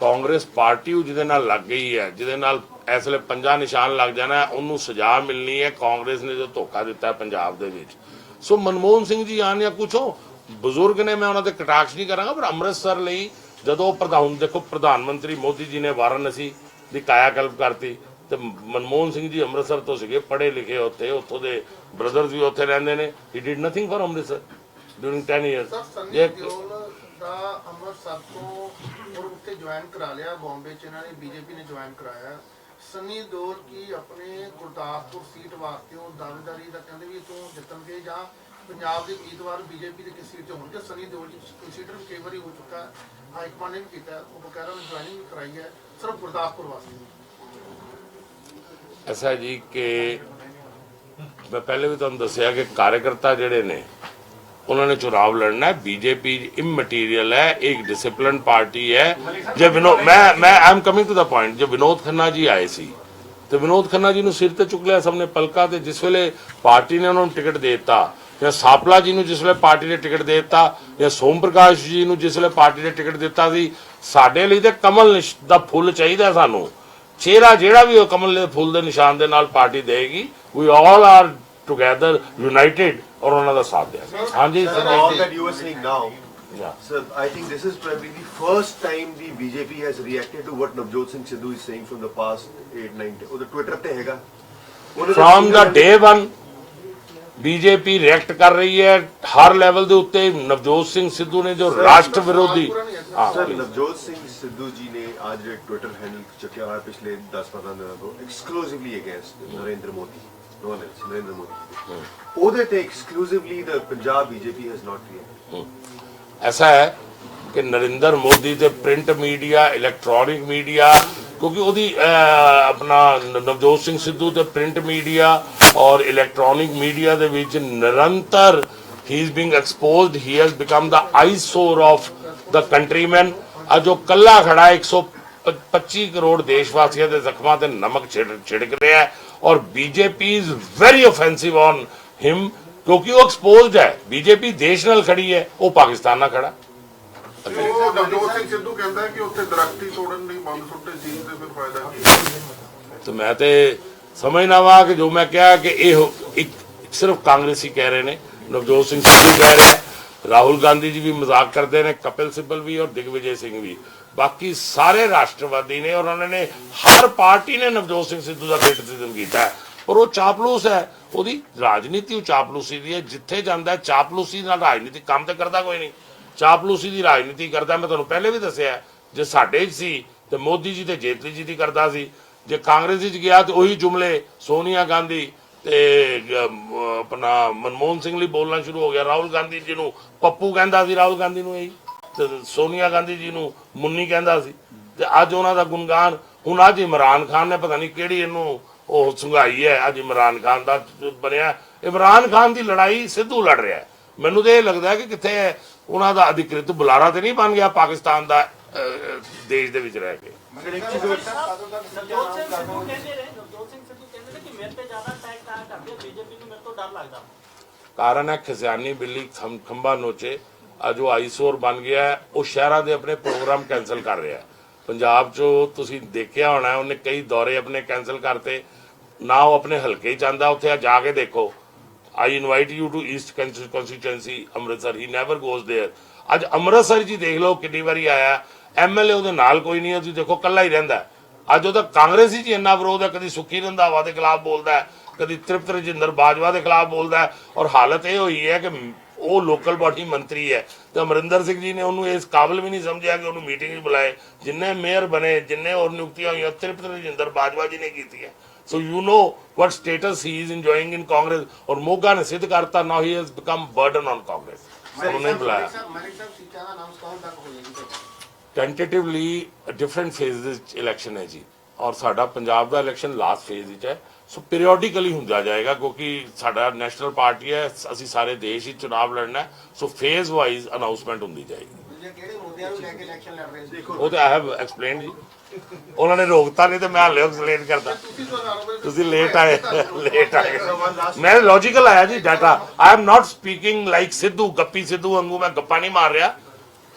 Speaker 1: ਕਾਂਗਰਸ ਪਾਰਟੀ ਉਹ ਜਿਹਦੇ ਨਾਲ ਲੱਗ ਗਈ ਹੈ, ਜਿਹਦੇ ਨਾਲ ਇਸ ਵੇਲੇ ਪੰਜਾ ਨਿਸ਼ਾਨ ਲੱਗ ਜਾਣਾ ਉਹਨੂੰ ਸਜ਼ਾ ਮਿਲਣੀ ਹੈ। ਕਾਂਗਰਸ ਨੇ ਜੋ ਧੋਖਾ ਦਿੱਤਾ ਪੰਜਾਬ ਦੇ ਵਿੱਚ। ਸੋ ਮਨਮੋਹਨ ਸਿੰਘ ਜੀ ਆਣ ਜਾਂ ਕੁਛੋ ਬਜ਼ੁਰਗ ਨੇ, ਮੈਂ ਉਹਨਾਂ ਤੇ ਕਟਾਕਸ਼ ਨਹੀਂ ਕਰਾਂਗਾ, ਪਰ ਅੰਮ੍ਰਿਤਸਰ ਲਈ ਜਦੋਂ ਪ੍ਰਧਾਨ, ਦੇਖੋ, ਪ੍ਰਧਾਨ ਮੰਤਰੀ ਮੋਦੀ ਜੀ ਨੇ ਵਾਰਾਣਸੀ ਦੀ ਕਾਇਆ ਕਲਪ ਕਰਤੀ ਤੇ ਮਨਮੋਹਨ ਸਿੰਘ ਜੀ ਅੰਮ੍ਰਿਤਸਰ ਤੋਂ ਸੀਗੇ ਪੜ੍ਹੇ ਲਿਖੇ ਉੱਥੇ ਉੱਥੋਂ ਦੇ ਬ੍ਰਦਰਸ ਵੀ ਉੱਥੇ ਰਹਿੰਦੇ ਨੇ। He did nothing for Amritsar during 10 sir
Speaker 3: years Deol ਦਾ ਅੰਮ੍ਰਿਤਸਰ ਤੋਂ ਔਰ ਉੱਥੇ ਜੁਆਇਨ ਕਰਾ ਲਿਆ ਬੰਬੇ ਚ ਇਹਨਾਂ ਨੇ ਬੀਜੇਪੀ ਨੇ ਜੁਆਇਨ ਕਰਾਇਆ। ਸੰਨੀ ਦਿਓਲ ਕੀ ਆਪਣੇ ਗੁਰਦਾਸਪੁਰ ਸੀਟ ਵਾਸਤੇ ਉਹ ਦਾਅਵੇਦਾਰੀ ਦਾ ਕਹਿੰਦੇ ਵੀ ਤੂੰ ਜਿੱਤਣਗੇ ਜਾਂ ਪੰਜਾਬ ਦੇ ਉਮੀਦਵਾਰ ਬੀਜੇਪੀ ਦੇ ਕਿਸ ਸੀਟ ਤੇ ਹੋਣਗੇ? ਸੰਨੀ ਦਿਓਲ ਜੀ ਕੰਸੀਡਰ ਕਈ ਵਾਰੀ ਹੋ ਚੁੱਕਾ ਹਾਈ ਕਮਾਂਡ ਨੇ ਕੀਤਾ ਉਹ ਬਕਾਇਦਾ ਜੁਆਇਨਿੰਗ ਕਰਾਈ ਹੈ ਸਿਰਫ ਗੁਰਦਾਸਪੁਰ ਵਾਸਤੇ।
Speaker 1: ਐਸਾ ਜੀ ਕਿ ਮੈਂ ਪਹਿਲੇ ਵੀ ਤੁਹਾਨੂੰ ਦੱਸਿਆ ਕਿ ਕਾਰਜਕਰਤਾ ਜਿਹੜੇ ਨੇ, ਉਹਨਾਂ ਨੇ ਚੁਣਾਵ ਲੜਨਾ ਹੈ। ਬੀਜੇਪੀ ਇਮਟੀਰੀਅਲ ਹੈ, ਇੱਕ ਡਿਸਪਲਿਨ ਪਾਰਟੀ ਹੈ। ਜੇ ਵਿਨੋਦ ਮੈਂ ਮੈਂ am coming to the point J Vinod Khanna ਜੀ ਆਏ ਸੀ, ਤੇ ਵਿਨੋਦ ਖੰਨਾ ਜੀ ਨੂੰ ਸਿਰ ਤੇ ਚੁੱਕ ਲਿਆ ਸਭ ਨੇ ਪਲਕਾ ਤੇ, ਜਿਸ ਵੇਲੇ ਪਾਰਟੀ ਨੇ ਉਹਨਾਂ ਨੂੰ ਟਿਕਟ ਦੇ ਦਿੱਤਾ, ਜਾਂ ਸਾਪਲਾ ਜੀ ਨੂੰ ਜਿਸ ਵੇਲੇ ਪਾਰਟੀ ਨੇ ਟਿਕਟ ਦੇ ਦਿੱਤਾ, ਜਾਂ ਸੋਮ ਪ੍ਰਕਾਸ਼ ਜੀ ਨੂੰ ਜਿਸ ਵੇਲੇ ਪਾਰਟੀ ਨੇ ਟਿਕਟ ਦਿੱਤਾ ਸੀ, ਸਾਡੇ ਲਈ ਤੇ ਕਮਲ ਦਾ ਫੁੱਲ ਚਾਹੀਦਾ ਸਾਨੂੰ। ਚਿਹਰਾ ਜਿਹੜਾ ਵੀ ਉਹ ਕਮਲ ਦੇ ਫੁੱਲ ਦੇ ਨਿਸ਼ਾਨ ਦੇ ਨਾਲ ਪਾਰਟੀ ਦੇਗੀ we all are together united ਔਰ ਉਹਨਾਂ ਦਾ ਸਾਥ ਦਿਆਂਗੇ ਹਾਂਜੀ
Speaker 2: all
Speaker 1: ਜੀ
Speaker 2: that you were saying now,
Speaker 1: Yeah.
Speaker 2: sir, I think this is probably the first time the BJP has reacted to what Navjot Singh Sidhu is saying from the past 8, 9 days. ਉਹਦਾ Twitter ਤੇ ਹੈਗਾ
Speaker 1: from
Speaker 2: the
Speaker 1: day 1 BJP react ਕਰ ਰਹੀ ਹੈ ਹਰ level ਦੇ ਉੱਤੇ ਨਵਜੋਤ ਸਿੰਘ ਸਿੱਧੂ ਨੇ ਜੋ ਰਾਸ਼ਟਰ ਵਿਰੋਧੀ
Speaker 2: ਸਰ. ਨਵਜੋਤ ਸਿੰਘ ਸਿੱਧੂ ਜੀ ਨੇ ਅੱਜ ਜਿਹੜੇ ਟਵਿੱਟਰ ਹੈਂਡਲ ਚੱਕਿਆ ਹੋਇਆ ਪਿਛਲੇ 10-15 ਦਿਨਾਂ ਤੋਂ exclusively against Narendra Modi no else Narendra Modi ਉਹਦੇ ਤੇ exclusively the Punjab BJP has not reacted
Speaker 1: ऐसा है कि नरेंद्र मोदी ਦੇ ਪ੍ਰਿੰਟ ਮੀਡੀਆ ਇਲੈਕਟ੍ਰੋਨਿਕ ਮੀਡੀਆ ਕਿਉਂਕਿ ਉਹਦੀ ਅਹ, ਆਪਣਾ ਨ- ਨਵਜੋਤ ਸਿੰਘ ਸਿੱਧੂ ਤੇ ਪ੍ਰਿੰਟ ਮੀਡੀਆ ਔਰ ਇਲੈਕਟ੍ਰੋਨਿਕ ਮੀਡੀਆ ਦੇ ਵਿੱਚ ਨਿਰੰਤਰ ਹੀ is being exposed he has become the eyesore of the countrymen ਅੱਜ ਉਹ ਕੱਲਾ ਖੜਾ ਹੈ 125 ਕਰੋੜ ਦੇਸ਼ ਦੇ ਜ਼ਖਮਾਂ ਤੇ ਨਮਕ ਛਿੜ- ਛਿੜਕ ਰਿਹਾ ਹੈ ਔਰ BJP is very offensive on him ਕਿਉਂਕਿ ਉਹ ਐਕਸਪੋਜ਼ਡ ਹੈ। ਬੀਜੇਪੀ ਦੇਸ਼ ਨਾਲ ਖੜੀ ਹੈ ਉਹ ਪਾਕਿਸਤਾਨ ਨਾਲ ਖੜਾ।
Speaker 5: ਉਹ ਨਵਜੋਤ ਸਿੰਘ ਸਿੱਧੂ ਕਹਿੰਦਾ ਹੈ ਕਿ ਉੱਥੇ ਦਰਖਤ ਹੀ ਤੋੜਨ ਲਈ ਬੰਦ ਸੁੱਟੇ ਸੀ ਤੇ ਫਿਰ ਫਾਇਦਾ ਕੀ
Speaker 1: ਤੇ ਮੈਂ ਤੇ ਸਮਝਣਾ ਵਾ ਕਿ ਜੋ ਮੈਂ ਕਿਹਾ ਕਿ ਇਹ ਇੱਕ ਸਿਰਫ ਕਾਂਗਰਸੀ ਕਹਿ ਰਹੇ ਨੇ ਨਵਜੋਤ ਸਿੰਘ ਸਿੱਧੂ ਕਹਿ ਰਿਹਾ ਰਾਹੁਲ ਗਾਂਧੀ ਜੀ ਵੀ ਮਜ਼ਾਕ ਕਰਦੇ ਨੇ, ਕਪਿਲ ਸਿੱਬਲ ਵੀ ਔਰ ਦਿਗਵਿਜੇ ਸਿੰਘ ਵੀ। ਬਾਕੀ ਸਾਰੇ ਰਾਸ਼ਟਰਵਾਦੀ ਨੇ ਔਰ ਉਹਨਾਂ ਨੇ ਹਰ ਪਾਰਟੀ ਨੇ ਨਵਜੋਤ ਸਿੰਘ ਸਿੱਧੂ ਦਾ ਕ੍ਰਿਟਿਸਿਜ਼ਮ ਕੀਤਾ ਪਰ ਉਹ ਚਾਪਲੂਸ ਹੈ। ਉਹਦੀ ਰਾਜਨੀਤੀ ਉਹ ਚਾਪਲੂਸੀ ਦੀ ਹੈ। ਜਿੱਥੇ ਜਾਂਦਾ ਚਾਪਲੂਸੀ ਨਾਲ ਰਾਜਨੀਤੀ ਕੰਮ ਤੇ ਕਰਦਾ ਕੋਈ ਨਹੀਂ। ਚਾਪਲੂਸੀ ਦੀ ਰਾਜਨੀਤੀ ਕਰਦਾ ਮੈਂ ਤੁਹਾਨੂੰ ਪਹਿਲੇ ਵੀ ਦੱਸਿਆ ਜੇ ਸਾਡੇ 'ਚ ਸੀ, ਤੇ ਮੋਦੀ ਜੀ ਤੇ ਜੇਤਲੀ ਜੀ ਦੀ ਕਰਦਾ ਸੀ। ਜੇ ਕਾਂਗਰਸ ਵਿੱਚ ਗਿਆ ਤੇ ਉਹੀ ਜੁਮਲੇ ਸੋਨੀਆ ਗਾਂਧੀ ਤੇ ਆਪਣਾ ਮਨਮੋਹਨ ਸਿੰਘ ਲਈ ਬੋਲਣਾ ਸ਼ੁਰੂ ਹੋ ਗਿਆ। ਰਾਹੁਲ ਗਾਂਧੀ ਜੀ ਨੂੰ ਪੱਪੂ ਕਹਿੰਦਾ ਸੀ ਰਾਹੁਲ ਗਾਂਧੀ ਨੂੰ ਇਹੀ। ਤੇ ਸੋਨੀਆ ਗਾਂਧੀ ਜੀ ਨੂੰ ਮੁੰਨੀ ਕਹਿੰਦਾ ਸੀ। ਤੇ ਅੱਜ ਉਹਨਾਂ ਦਾ ਗੁਣਗਾਨ ਹੁਣ ਅੱਜ ਇਮਰਾਨ ਖਾਨ ਨੇ ਪਤਾ ਨਹੀਂ ਕਿਹੜੀ ਇਹਨੂੰ ਉਹ ਸੰਘਾਈ ਹੈ। ਅੱਜ ਇਮਰਾਨ ਖਾਨ ਦਾ ਬਣਿਆ। ਇਮਰਾਨ ਖਾਨ ਦੀ ਲੜਾਈ ਸਿੱਧੂ ਲੜ ਰਿਹਾ। ਮੈਨੂੰ ਤੇ ਇਹ ਲੱਗਦਾ ਹੈ ਕਿ ਕਿੱਥੇ ਉਹਨਾਂ ਦਾ ਅਧਿਕ੍ਰਿਤ ਬੁਲਾਰਾ ਤੇ ਨਹੀਂ ਬਣ ਗਿਆ ਪਾਕਿਸਤਾਨ ਦਾ ਦੇਸ਼ ਦੇ ਵਿੱਚ ਰਹਿ ਕੇ।
Speaker 6: ਨਵਜੋਤ ਸਿੰਘ ਸਿੱਧੂ ਕਹਿੰਦੇ ਨੇ ਨਵਜੋਤ ਸਿੰਘ ਸਿੱਧੂ ਕਹਿੰਦੇ ਨੇ ਕਿ ਮੇਰੇ ਤੇ ਜ਼ਿਆਦਾ ਅਟੈਕ ਤਾਂ ਕਰਦੇ ਬੀਜੇਪੀ ਨੂੰ ਮੇਰੇ ਤੋਂ ਡਰ ਲੱਗਦਾ
Speaker 1: ਕਾਰਨ ਹੈ ਖਜ਼ਾਨੀ ਬਿੱਲੀ ਖੰ- ਖੰਭਾ ਨੋਚੇ ਅੱਜ ਉਹ ਆਈਸੋਰ ਬਣ ਗਿਆ ਹੈ, ਉਹ ਸ਼ਹਿਰਾਂ ਦੇ ਆਪਣੇ ਪ੍ਰੋਗਰਾਮ ਕੈਨਸਲ ਕਰ ਰਿਹਾ ਹੈ। ਪੰਜਾਬ 'ਚੋਂ ਤੁਸੀਂ ਦੇਖਿਆ ਹੋਣਾ ਹੈ, ਉਹਨੇ ਕਈ ਦੌਰੇ ਆਪਣੇ ਕੈਨਸਲ ਕਰਤੇ ਨਾ ਉਹ ਆਪਣੇ ਹਲਕੇ 'ਚ ਆਂਦਾ ਉੱਥੇ ਆ ਜਾ ਕੇ ਦੇਖੋ I invite you to east constituency Amritsar he never goes there ਅੱਜ ਅੰਮ੍ਰਿਤਸਰ ਜੀ ਦੇਖ ਲਓ ਕਿੰਨੀ ਵਾਰੀ ਆਇਆ ਐਮਐਲਏ ਉਹਦੇ ਨਾਲ ਕੋਈ ਨਹੀਂ ਹੈ ਤੁਸੀਂ ਦੇਖੋ ਕੱਲਾ ਹੀ ਰਹਿੰਦਾ ਹੈ। ਅੱਜ ਉਹਦਾ ਕਾਂਗਰਸੀ ਚ ਇੰਨਾ ਵਿਰੋਧ ਹੈ ਕਦੀ ਸੁੱਖੀ ਰੰਧਾਵਾ ਦੇ ਖਿਲਾਫ ਬੋਲਦਾ ਹੈ ਕਦੀ ਤ੍ਰਿਪਤ ਰਜਿੰਦਰ ਬਾਜਵਾ ਦੇ ਖਿਲਾਫ ਬੋਲਦਾ ਹੈ। ਔਰ ਹਾਲਤ ਇਹ ਹੋਈ ਹੈ ਕਿ ਉਹ ਲੋਕਲ ਬਾਡੀ ਮੰਤਰੀ ਹੈ ਤੇ ਅਮਰਿੰਦਰ ਸਿੰਘ ਜੀ ਨੇ ਉਹਨੂੰ ਇਸ ਕਾਬਿਲ ਵੀ ਨਹੀਂ ਸਮਝਿਆ ਕਿ ਉਹਨੂੰ ਮੀਟਿੰਗ 'ਚ ਬੁਲਾਏ। ਜਿੰਨੇ ਮੇਅਰ ਬਣੇ ਜਿੰਨੇ ਹੋਰ ਨਿਯੁਕਤੀਆਂ ਹੋਈਆਂ ਤ੍ਰਿਪਤ ਰਜਿੰਦਰ ਬਾਜਵਾ ਜੀ ਨੇ ਕੀਤੀਆਂ so you know what status he is enjoying in congress ਔਰ ਮੋਗਾ ਨੇ ਸਿੱਧ ਕਰਤਾ now he has become burden on congress ਉਹਨੂੰ ਬੁਲਾਇਆ।
Speaker 3: ਮਲਿਕ ਸਾਹਿਬ ਸੀਟਾਂ ਦਾ ਨਾਮ ਕੌਣ ਤੱਕ ਹੋ ਜਾਏਗੀ?
Speaker 1: ਟੈਂਟੇਟਿਵਲੀ ਡਿਫਰੈਂਟ ਫੇਜ਼ ਵਿੱਚ ਇਲੈਕਸ਼ਨ ਹੈ ਜੀ। ਔਰ ਸਾਡਾ ਪੰਜਾਬ ਦਾ ਇਲੈਕਸ਼ਨ ਲਾਸਟ ਫੇਜ਼ ਵਿੱਚ ਹੈ। ਸੋ ਪੀਰੀਓਡਿਕਲੀ ਹੁੰਦਾ ਜਾਏਗਾ ਕਿਉਂਕਿ ਸਾਡਾ ਨੈਸ਼ਨਲ ਪਾਰਟੀ ਹੈ ਅਸੀਂ ਸਾਰੇ ਦੇਸ਼ ਵਿੱਚ ਚੁਣਾਵ ਲੜਨਾ ਹੈ। ਸੋ ਫੇਜ਼ ਵਾਈਜ਼ ਅਨਾਉਂਸਮੈਂਟ ਹੁੰਦੀ ਜਾਏਗੀ। ਉਹ ਤੇ ਆਈ ਹੈਵ ਐਕਸਪਲੇਨਡ ਜੀ। ਉਹਨਾਂ ਨੇ ਰੋਕਤਾ ਨਹੀਂ ਤੇ ਮੈਂ ਹਾਲੇ ਐਕਸਪਲੇਨ ਕਰਦਾ।
Speaker 3: ਤੁਸੀਂ
Speaker 1: ਲੇਟ ਆਏ ਲੇਟ ਆਏ। ਮੈਂ ਲੌਜੀਕਲ ਆਇਆ ਜੀ data I am not speaking like Sidhu ਗੱਪੀ Sidhu ਵਾਂਗੂ ਮੈਂ ਗੱਪਾਂ ਨਹੀਂ ਮਾਰ ਰਿਹਾ।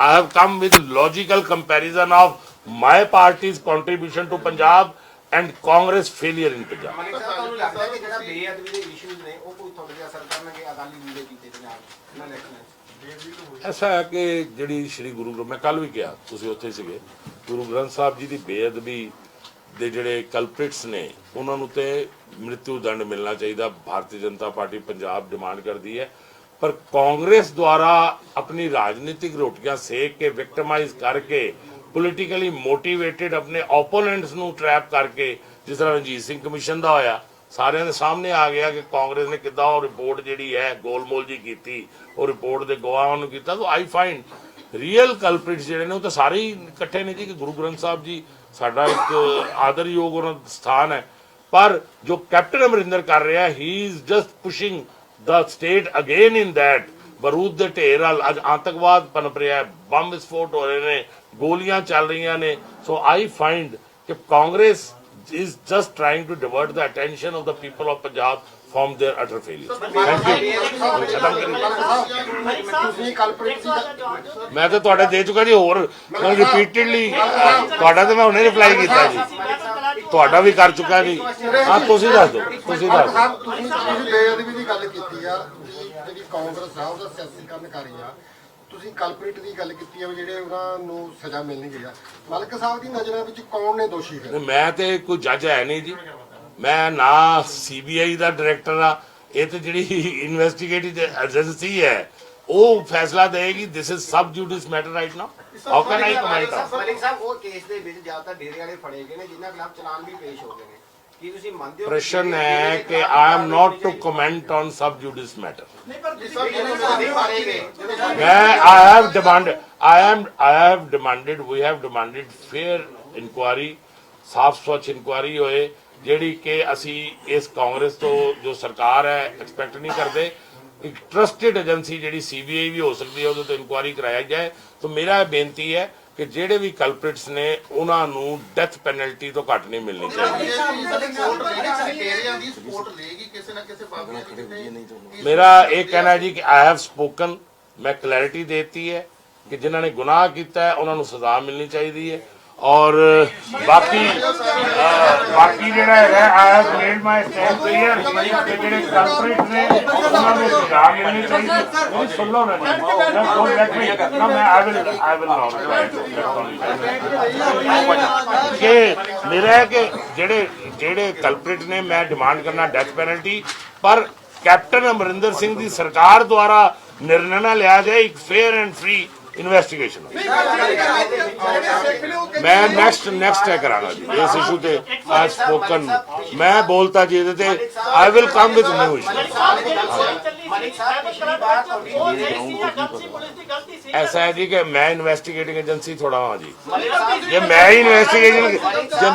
Speaker 1: I have come with logical comparison of my party's contribution to Punjab and Congress failure in Punjab
Speaker 7: Malik ਸਾਹਿਬ ਤੁਹਾਨੂੰ ਲੱਗਦਾ ਹੈ ਕਿ ਜਿਹੜਾ ਬੇਅਦਬੀ ਦੇ ਇਸ਼ੂਜ਼ ਨੇ ਉਹ ਕੋਈ ਤੁਹਾਡੇ ਤੇ ਅਸਰ ਕਰਨਗੇ ਅਕਾਲੀ ਦੇ ਕੀਤੇ ਪੰਜਾਬ ਇਹਨਾਂ ਇਲੈਕਸ਼ਨਾਂ 'ਚ
Speaker 1: ਐਸਾ ਹੈ ਕਿ ਜਿਹੜੀ ਸ੍ਰੀ ਗੁਰੂ ਗ੍ਰੰਥ ਮੈਂ ਕੱਲ ਵੀ ਕਿਹਾ ਤੁਸੀਂ ਉੱਥੇ ਸੀਗੇ ਗੁਰੂ ਗ੍ਰੰਥ ਸਾਹਿਬ ਜੀ ਦੀ ਬੇਅਦਬੀ ਦੇ ਜਿਹੜੇ ਕਲਪ੍ਰਿਟਸ ਨੇ ਉਹਨਾਂ ਨੂੰ ਤੇ ਮ੍ਰਿਤੂ ਦੰਡ ਮਿਲਣਾ ਚਾਹੀਦਾ। ਭਾਰਤੀ ਜਨਤਾ ਪਾਰਟੀ ਪੰਜਾਬ ਡਿਮਾਂਡ ਕਰਦੀ ਹੈ। ਪਰ ਕਾਂਗਰਸ ਦੁਆਰਾ ਆਪਣੀ ਰਾਜਨੀਤਿਕ ਰੋਟੀਆਂ ਸੇਕ ਕੇ ਵਿਕਟਮਾਈਜ਼ ਕਰਕੇ ਪੋਲੀਟੀਕਲੀ ਮੋਟੀਵੇਟਿਡ ਆਪਣੇ ਓਪੋਨੈਂਟਸ ਨੂੰ ਟਰੈਪ ਕਰਕੇ, ਜਿਸ ਤਰ੍ਹਾਂ ਰਣਜੀਤ ਸਿੰਘ ਕਮਿਸ਼ਨ ਦਾ ਹੋਇਆ, ਸਾਰਿਆਂ ਦੇ ਸਾਹਮਣੇ ਆ ਗਿਆ ਕਿ ਕਾਂਗਰਸ ਨੇ ਕਿੱਦਾਂ ਉਹ ਰਿਪੋਰਟ ਜਿਹੜੀ ਹੈ, ਗੋਲਮੋਲ ਜੀ ਕੀਤੀ, ਉਹ ਰਿਪੋਰਟ ਦੇ ਗਵਾਹਾਂ ਨੂੰ ਕੀਤਾ ਸੋ ਆਈ ਫਾਈਂਡ ਰੀਅਲ ਕਲਪ੍ਰਿਟਸ ਜਿਹੜੇ ਨੇ ਉਹ ਤਾਂ ਸਾਰੇ ਹੀ ਇਕੱਠੇ ਨੇ ਜੀ, ਕਿ ਗੁਰੂ ਗ੍ਰੰਥ ਸਾਹਿਬ ਜੀ ਸਾਡਾ ਇੱਕ ਆਦਰਯੋਗ ਉਹਨਾਂ ਦਾ ਸਥਾਨ ਹੈ। ਪਰ ਜੋ ਕੈਪਟਨ ਅਮਰਿੰਦਰ ਕਰ ਰਿਹਾ he is just pushing the state again in that ਬਰੂਦ ਦੇ ਢੇਰ ਨਾਲ ਅੱਜ ਆਤੰਕਵਾਦ ਪਨਪ ਰਿਹਾ ਹੈ ਬੰਬ ਵਿਸਫੋਟ ਹੋ ਰਹੇ ਨੇ ਗੋਲੀਆਂ ਚੱਲ ਰਹੀਆਂ ਨੇ ਸੋ ਆਈ ਫਾਈਂਡ ਕਿ Congress is just trying to divert the attention of the people of Punjab from their utter failure. Thank you. ਮੈਂ ਤਾਂ ਤੁਹਾਡੇ ਦੇ ਚੁੱਕਾ ਜੀ ਹੋਰ ਰਿਪੀਟਡਲੀ ਤੁਹਾਡਾ ਤਾਂ ਮੈਂ ਹੁਣੇ ਰਿਪਲਾਈ ਕੀਤਾ ਜੀ ਤੁਹਾਡਾ ਵੀ ਕਰ ਚੁੱਕਾ ਜੀ ਹਾਂ ਤੁਸੀਂ ਦੱਸ ਦਿਓ ਤੁਸੀਂ ਦੱਸ ਦਿਓ।
Speaker 8: ਸਾਹਿਬ ਤੁਸੀਂ ਤੁਸੀਂ ਬੇਅਦਬੀ ਦੀ ਗੱਲ ਕੀਤੀ ਆ ਕਿ ਜਿਹੜੀ ਕਾਂਗਰਸ ਆ ਉਹਦਾ ਸਿਆਸੀਕਰਨ ਕਰ ਰਹੀ ਆ। ਤੁਸੀਂ ਕਲਪ੍ਰਿਟ ਦੀ ਗੱਲ ਕੀਤੀ ਆ ਵੀ ਜਿਹੜੇ ਉਹਨਾਂ ਨੂੰ ਸਜ਼ਾ ਮਿਲਣੀ ਆ। ਮਲਕ ਸਾਹਿਬ ਦੀ ਨਜ਼ਰਾਂ ਵਿੱਚ ਕੌਣ ਨੇ ਦੋਸ਼ੀ ਫਿਰ?
Speaker 1: ਮੈਂ ਤੇ ਕੋਈ ਜੱਜ ਹੈ ਨਹੀਂ ਜੀ। ਮੈਂ ਨਾ ਸੀਬੀਆਈ ਦਾ ਡਾਇਰੈਕਟਰ ਆ। ਇਹ ਤੇ ਜਿਹੜੀ ਇਨਵੈਸਟੀਗੇਟਿਵ ਏਜੰਸੀ ਹੈ ਉਹ ਫੈਸਲਾ ਦੇਗੀ this is sub judice matter right now how can I comment
Speaker 7: Malik sahib ਉਹ ਕੇਸ ਦੇ ਵਿੱਚ ਜ਼ਿਆਦਾਤਰ ਡੇਰੇ ਵਾਲੇ ਫੜੇ ਗਏ ਨੇ ਜਿਨ੍ਹਾਂ ਖਿਲਾਫ ਚਲਾਨ ਵੀ ਪੇਸ਼ ਹੋ ਗਏ ਨੇ। ਕੀ ਤੁਸੀਂ ਮੰਨਦੇ ਹੋ
Speaker 1: ਪ੍ਰਸ਼ਨ ਹੈ ਕਿ
Speaker 7: ਦੇ I
Speaker 1: am not
Speaker 7: to
Speaker 1: comment on sub judice matter
Speaker 3: ਨਹੀਂ
Speaker 1: ਮੈਂ I have demanded I am I have demanded we have demanded fair inquiry ਸਾਫ਼ ਸਵੱਛ ਇਨਕੁਆਰੀ ਹੋਏ ਜਿਹੜੀ ਕਿ ਅਸੀਂ ਇਸ ਕਾਂਗਰਸ ਤੋਂ ਜੋ ਸਰਕਾਰ ਹੈ ਐਕਸਪੈਕਟ ਨਹੀਂ ਕਰਦੇ। ਇੱਕ ਟਰਸਟਡ ਏਜੰਸੀ ਜਿਹੜੀ ਸੀਬੀਆਈ ਵੀ ਹੋ ਸਕਦੀ ਹੈ ਉਹਦੇ ਤੋਂ ਇਨਕੁਆਰੀ ਕਰਾਇਆ ਜਾਏ। ਤਾਂ ਮੇਰਾ ਇਹ ਬੇਨਤੀ ਹੈ ਕਿ ਜਿਹੜੇ ਵੀ ਕਲਪ੍ਰਿਟਸ ਨੇ ਉਹਨਾਂ ਨੂੰ ਡੈਥ ਪੈਨਲਟੀ ਤੋਂ ਘੱਟ ਨਹੀਂ ਮਿਲਣੀ ਚਾਹੀਦੀ। ਮੇਰਾ ਇਹ ਕਹਿਣਾ ਹੈ ਜੀ ਕਿ ਆਈ ਹੈਵ ਸਪੋਕਨ ਮੈਂ ਕਲੈਰਿਟੀ ਦੇਤੀ ਹੈ ਕਿ ਜਿਨ੍ਹਾਂ ਨੇ ਗੁਨਾਹ ਕੀਤਾ ਹੈ ਉਹਨਾਂ ਨੂੰ ਸਜ਼ਾ ਮਿਲਣੀ ਚਾਹੀਦੀ ਹੈ। ਔਰ ਬਾਕੀ ਬਾਕੀ ਜਿਹੜਾ ਹੈਗਾ I have my stand clear ਕਿ ਜਿਹੜੇ ਕਲਪਰੇਟ ਨੇ, ਉਹਨਾਂ ਨੂੰ ਸਜ਼ਾ ਮਿਲਣੀ ਚਾਹੀਦੀ। ਹੈ ਸੁਣ ਲਓ ਨਾ ਨਾ ਡੋਂਟ ਲੈਟ ਮੀ ਨਾ, ਮੈਂ I will I will not ਕਿ ਮੇਰਾ ਹੈ ਕਿ ਜਿਹੜੇ ਜਿਹੜੇ ਕਲਪ੍ਰਿਟ ਨੇ, ਮੈਂ ਡਿਮਾਂਡ ਕਰਨਾ ਡੈਥ ਪੈਨਲਟੀ ਪਰ ਕੈਪਟਨ ਅਮਰਿੰਦਰ ਸਿੰਘ ਦੀ ਸਰਕਾਰ ਦੁਆਰਾ ਨਿਰਣਾ ਲਿਆ ਜਾਏ ਇੱਕ ਫੇਅਰ ਐਂਡ ਫ੍ਰੀ ਇਨਵੈਸਟੀਗੇਸ਼ਨ ਮੈਂ ਨੈਕਸਟ ਨੈਕਸਟ ਹੈ ਕਰਾਂਗਾ ਜੀ ਇਸ ਇਸ਼ੂ ਤੇ ਆਈ ਸਪੋਕਨ ਮੈਂ ਬੋਲਤਾ ਜੀ ਇਹਦੇ ਤੇ I will come with new issue
Speaker 6: Malik sahib ਪਿਛਲੀ ਵਾਰ ਤੁਹਾਡੀ ਉਹ ਸਹੀ ਸੀ ਜਾਂ ਗਲਤ ਸੀ ਪੁਲਿਸ ਦੀ ਗਲਤੀ ਸੀ
Speaker 1: ਐਸਾ ਹੈ ਜੀ ਕਿ ਮੈਂ ਇਨਵੈਸਟੀਗੇਟਿੰਗ ਏਜੰਸੀ ਥੋੜਾ ਹਾਂ ਜੀ ਜੇ ਮੈਂ ਹੀ ਇਨਵੈਸਟੀਗੇਸ਼ਨ ਜੇ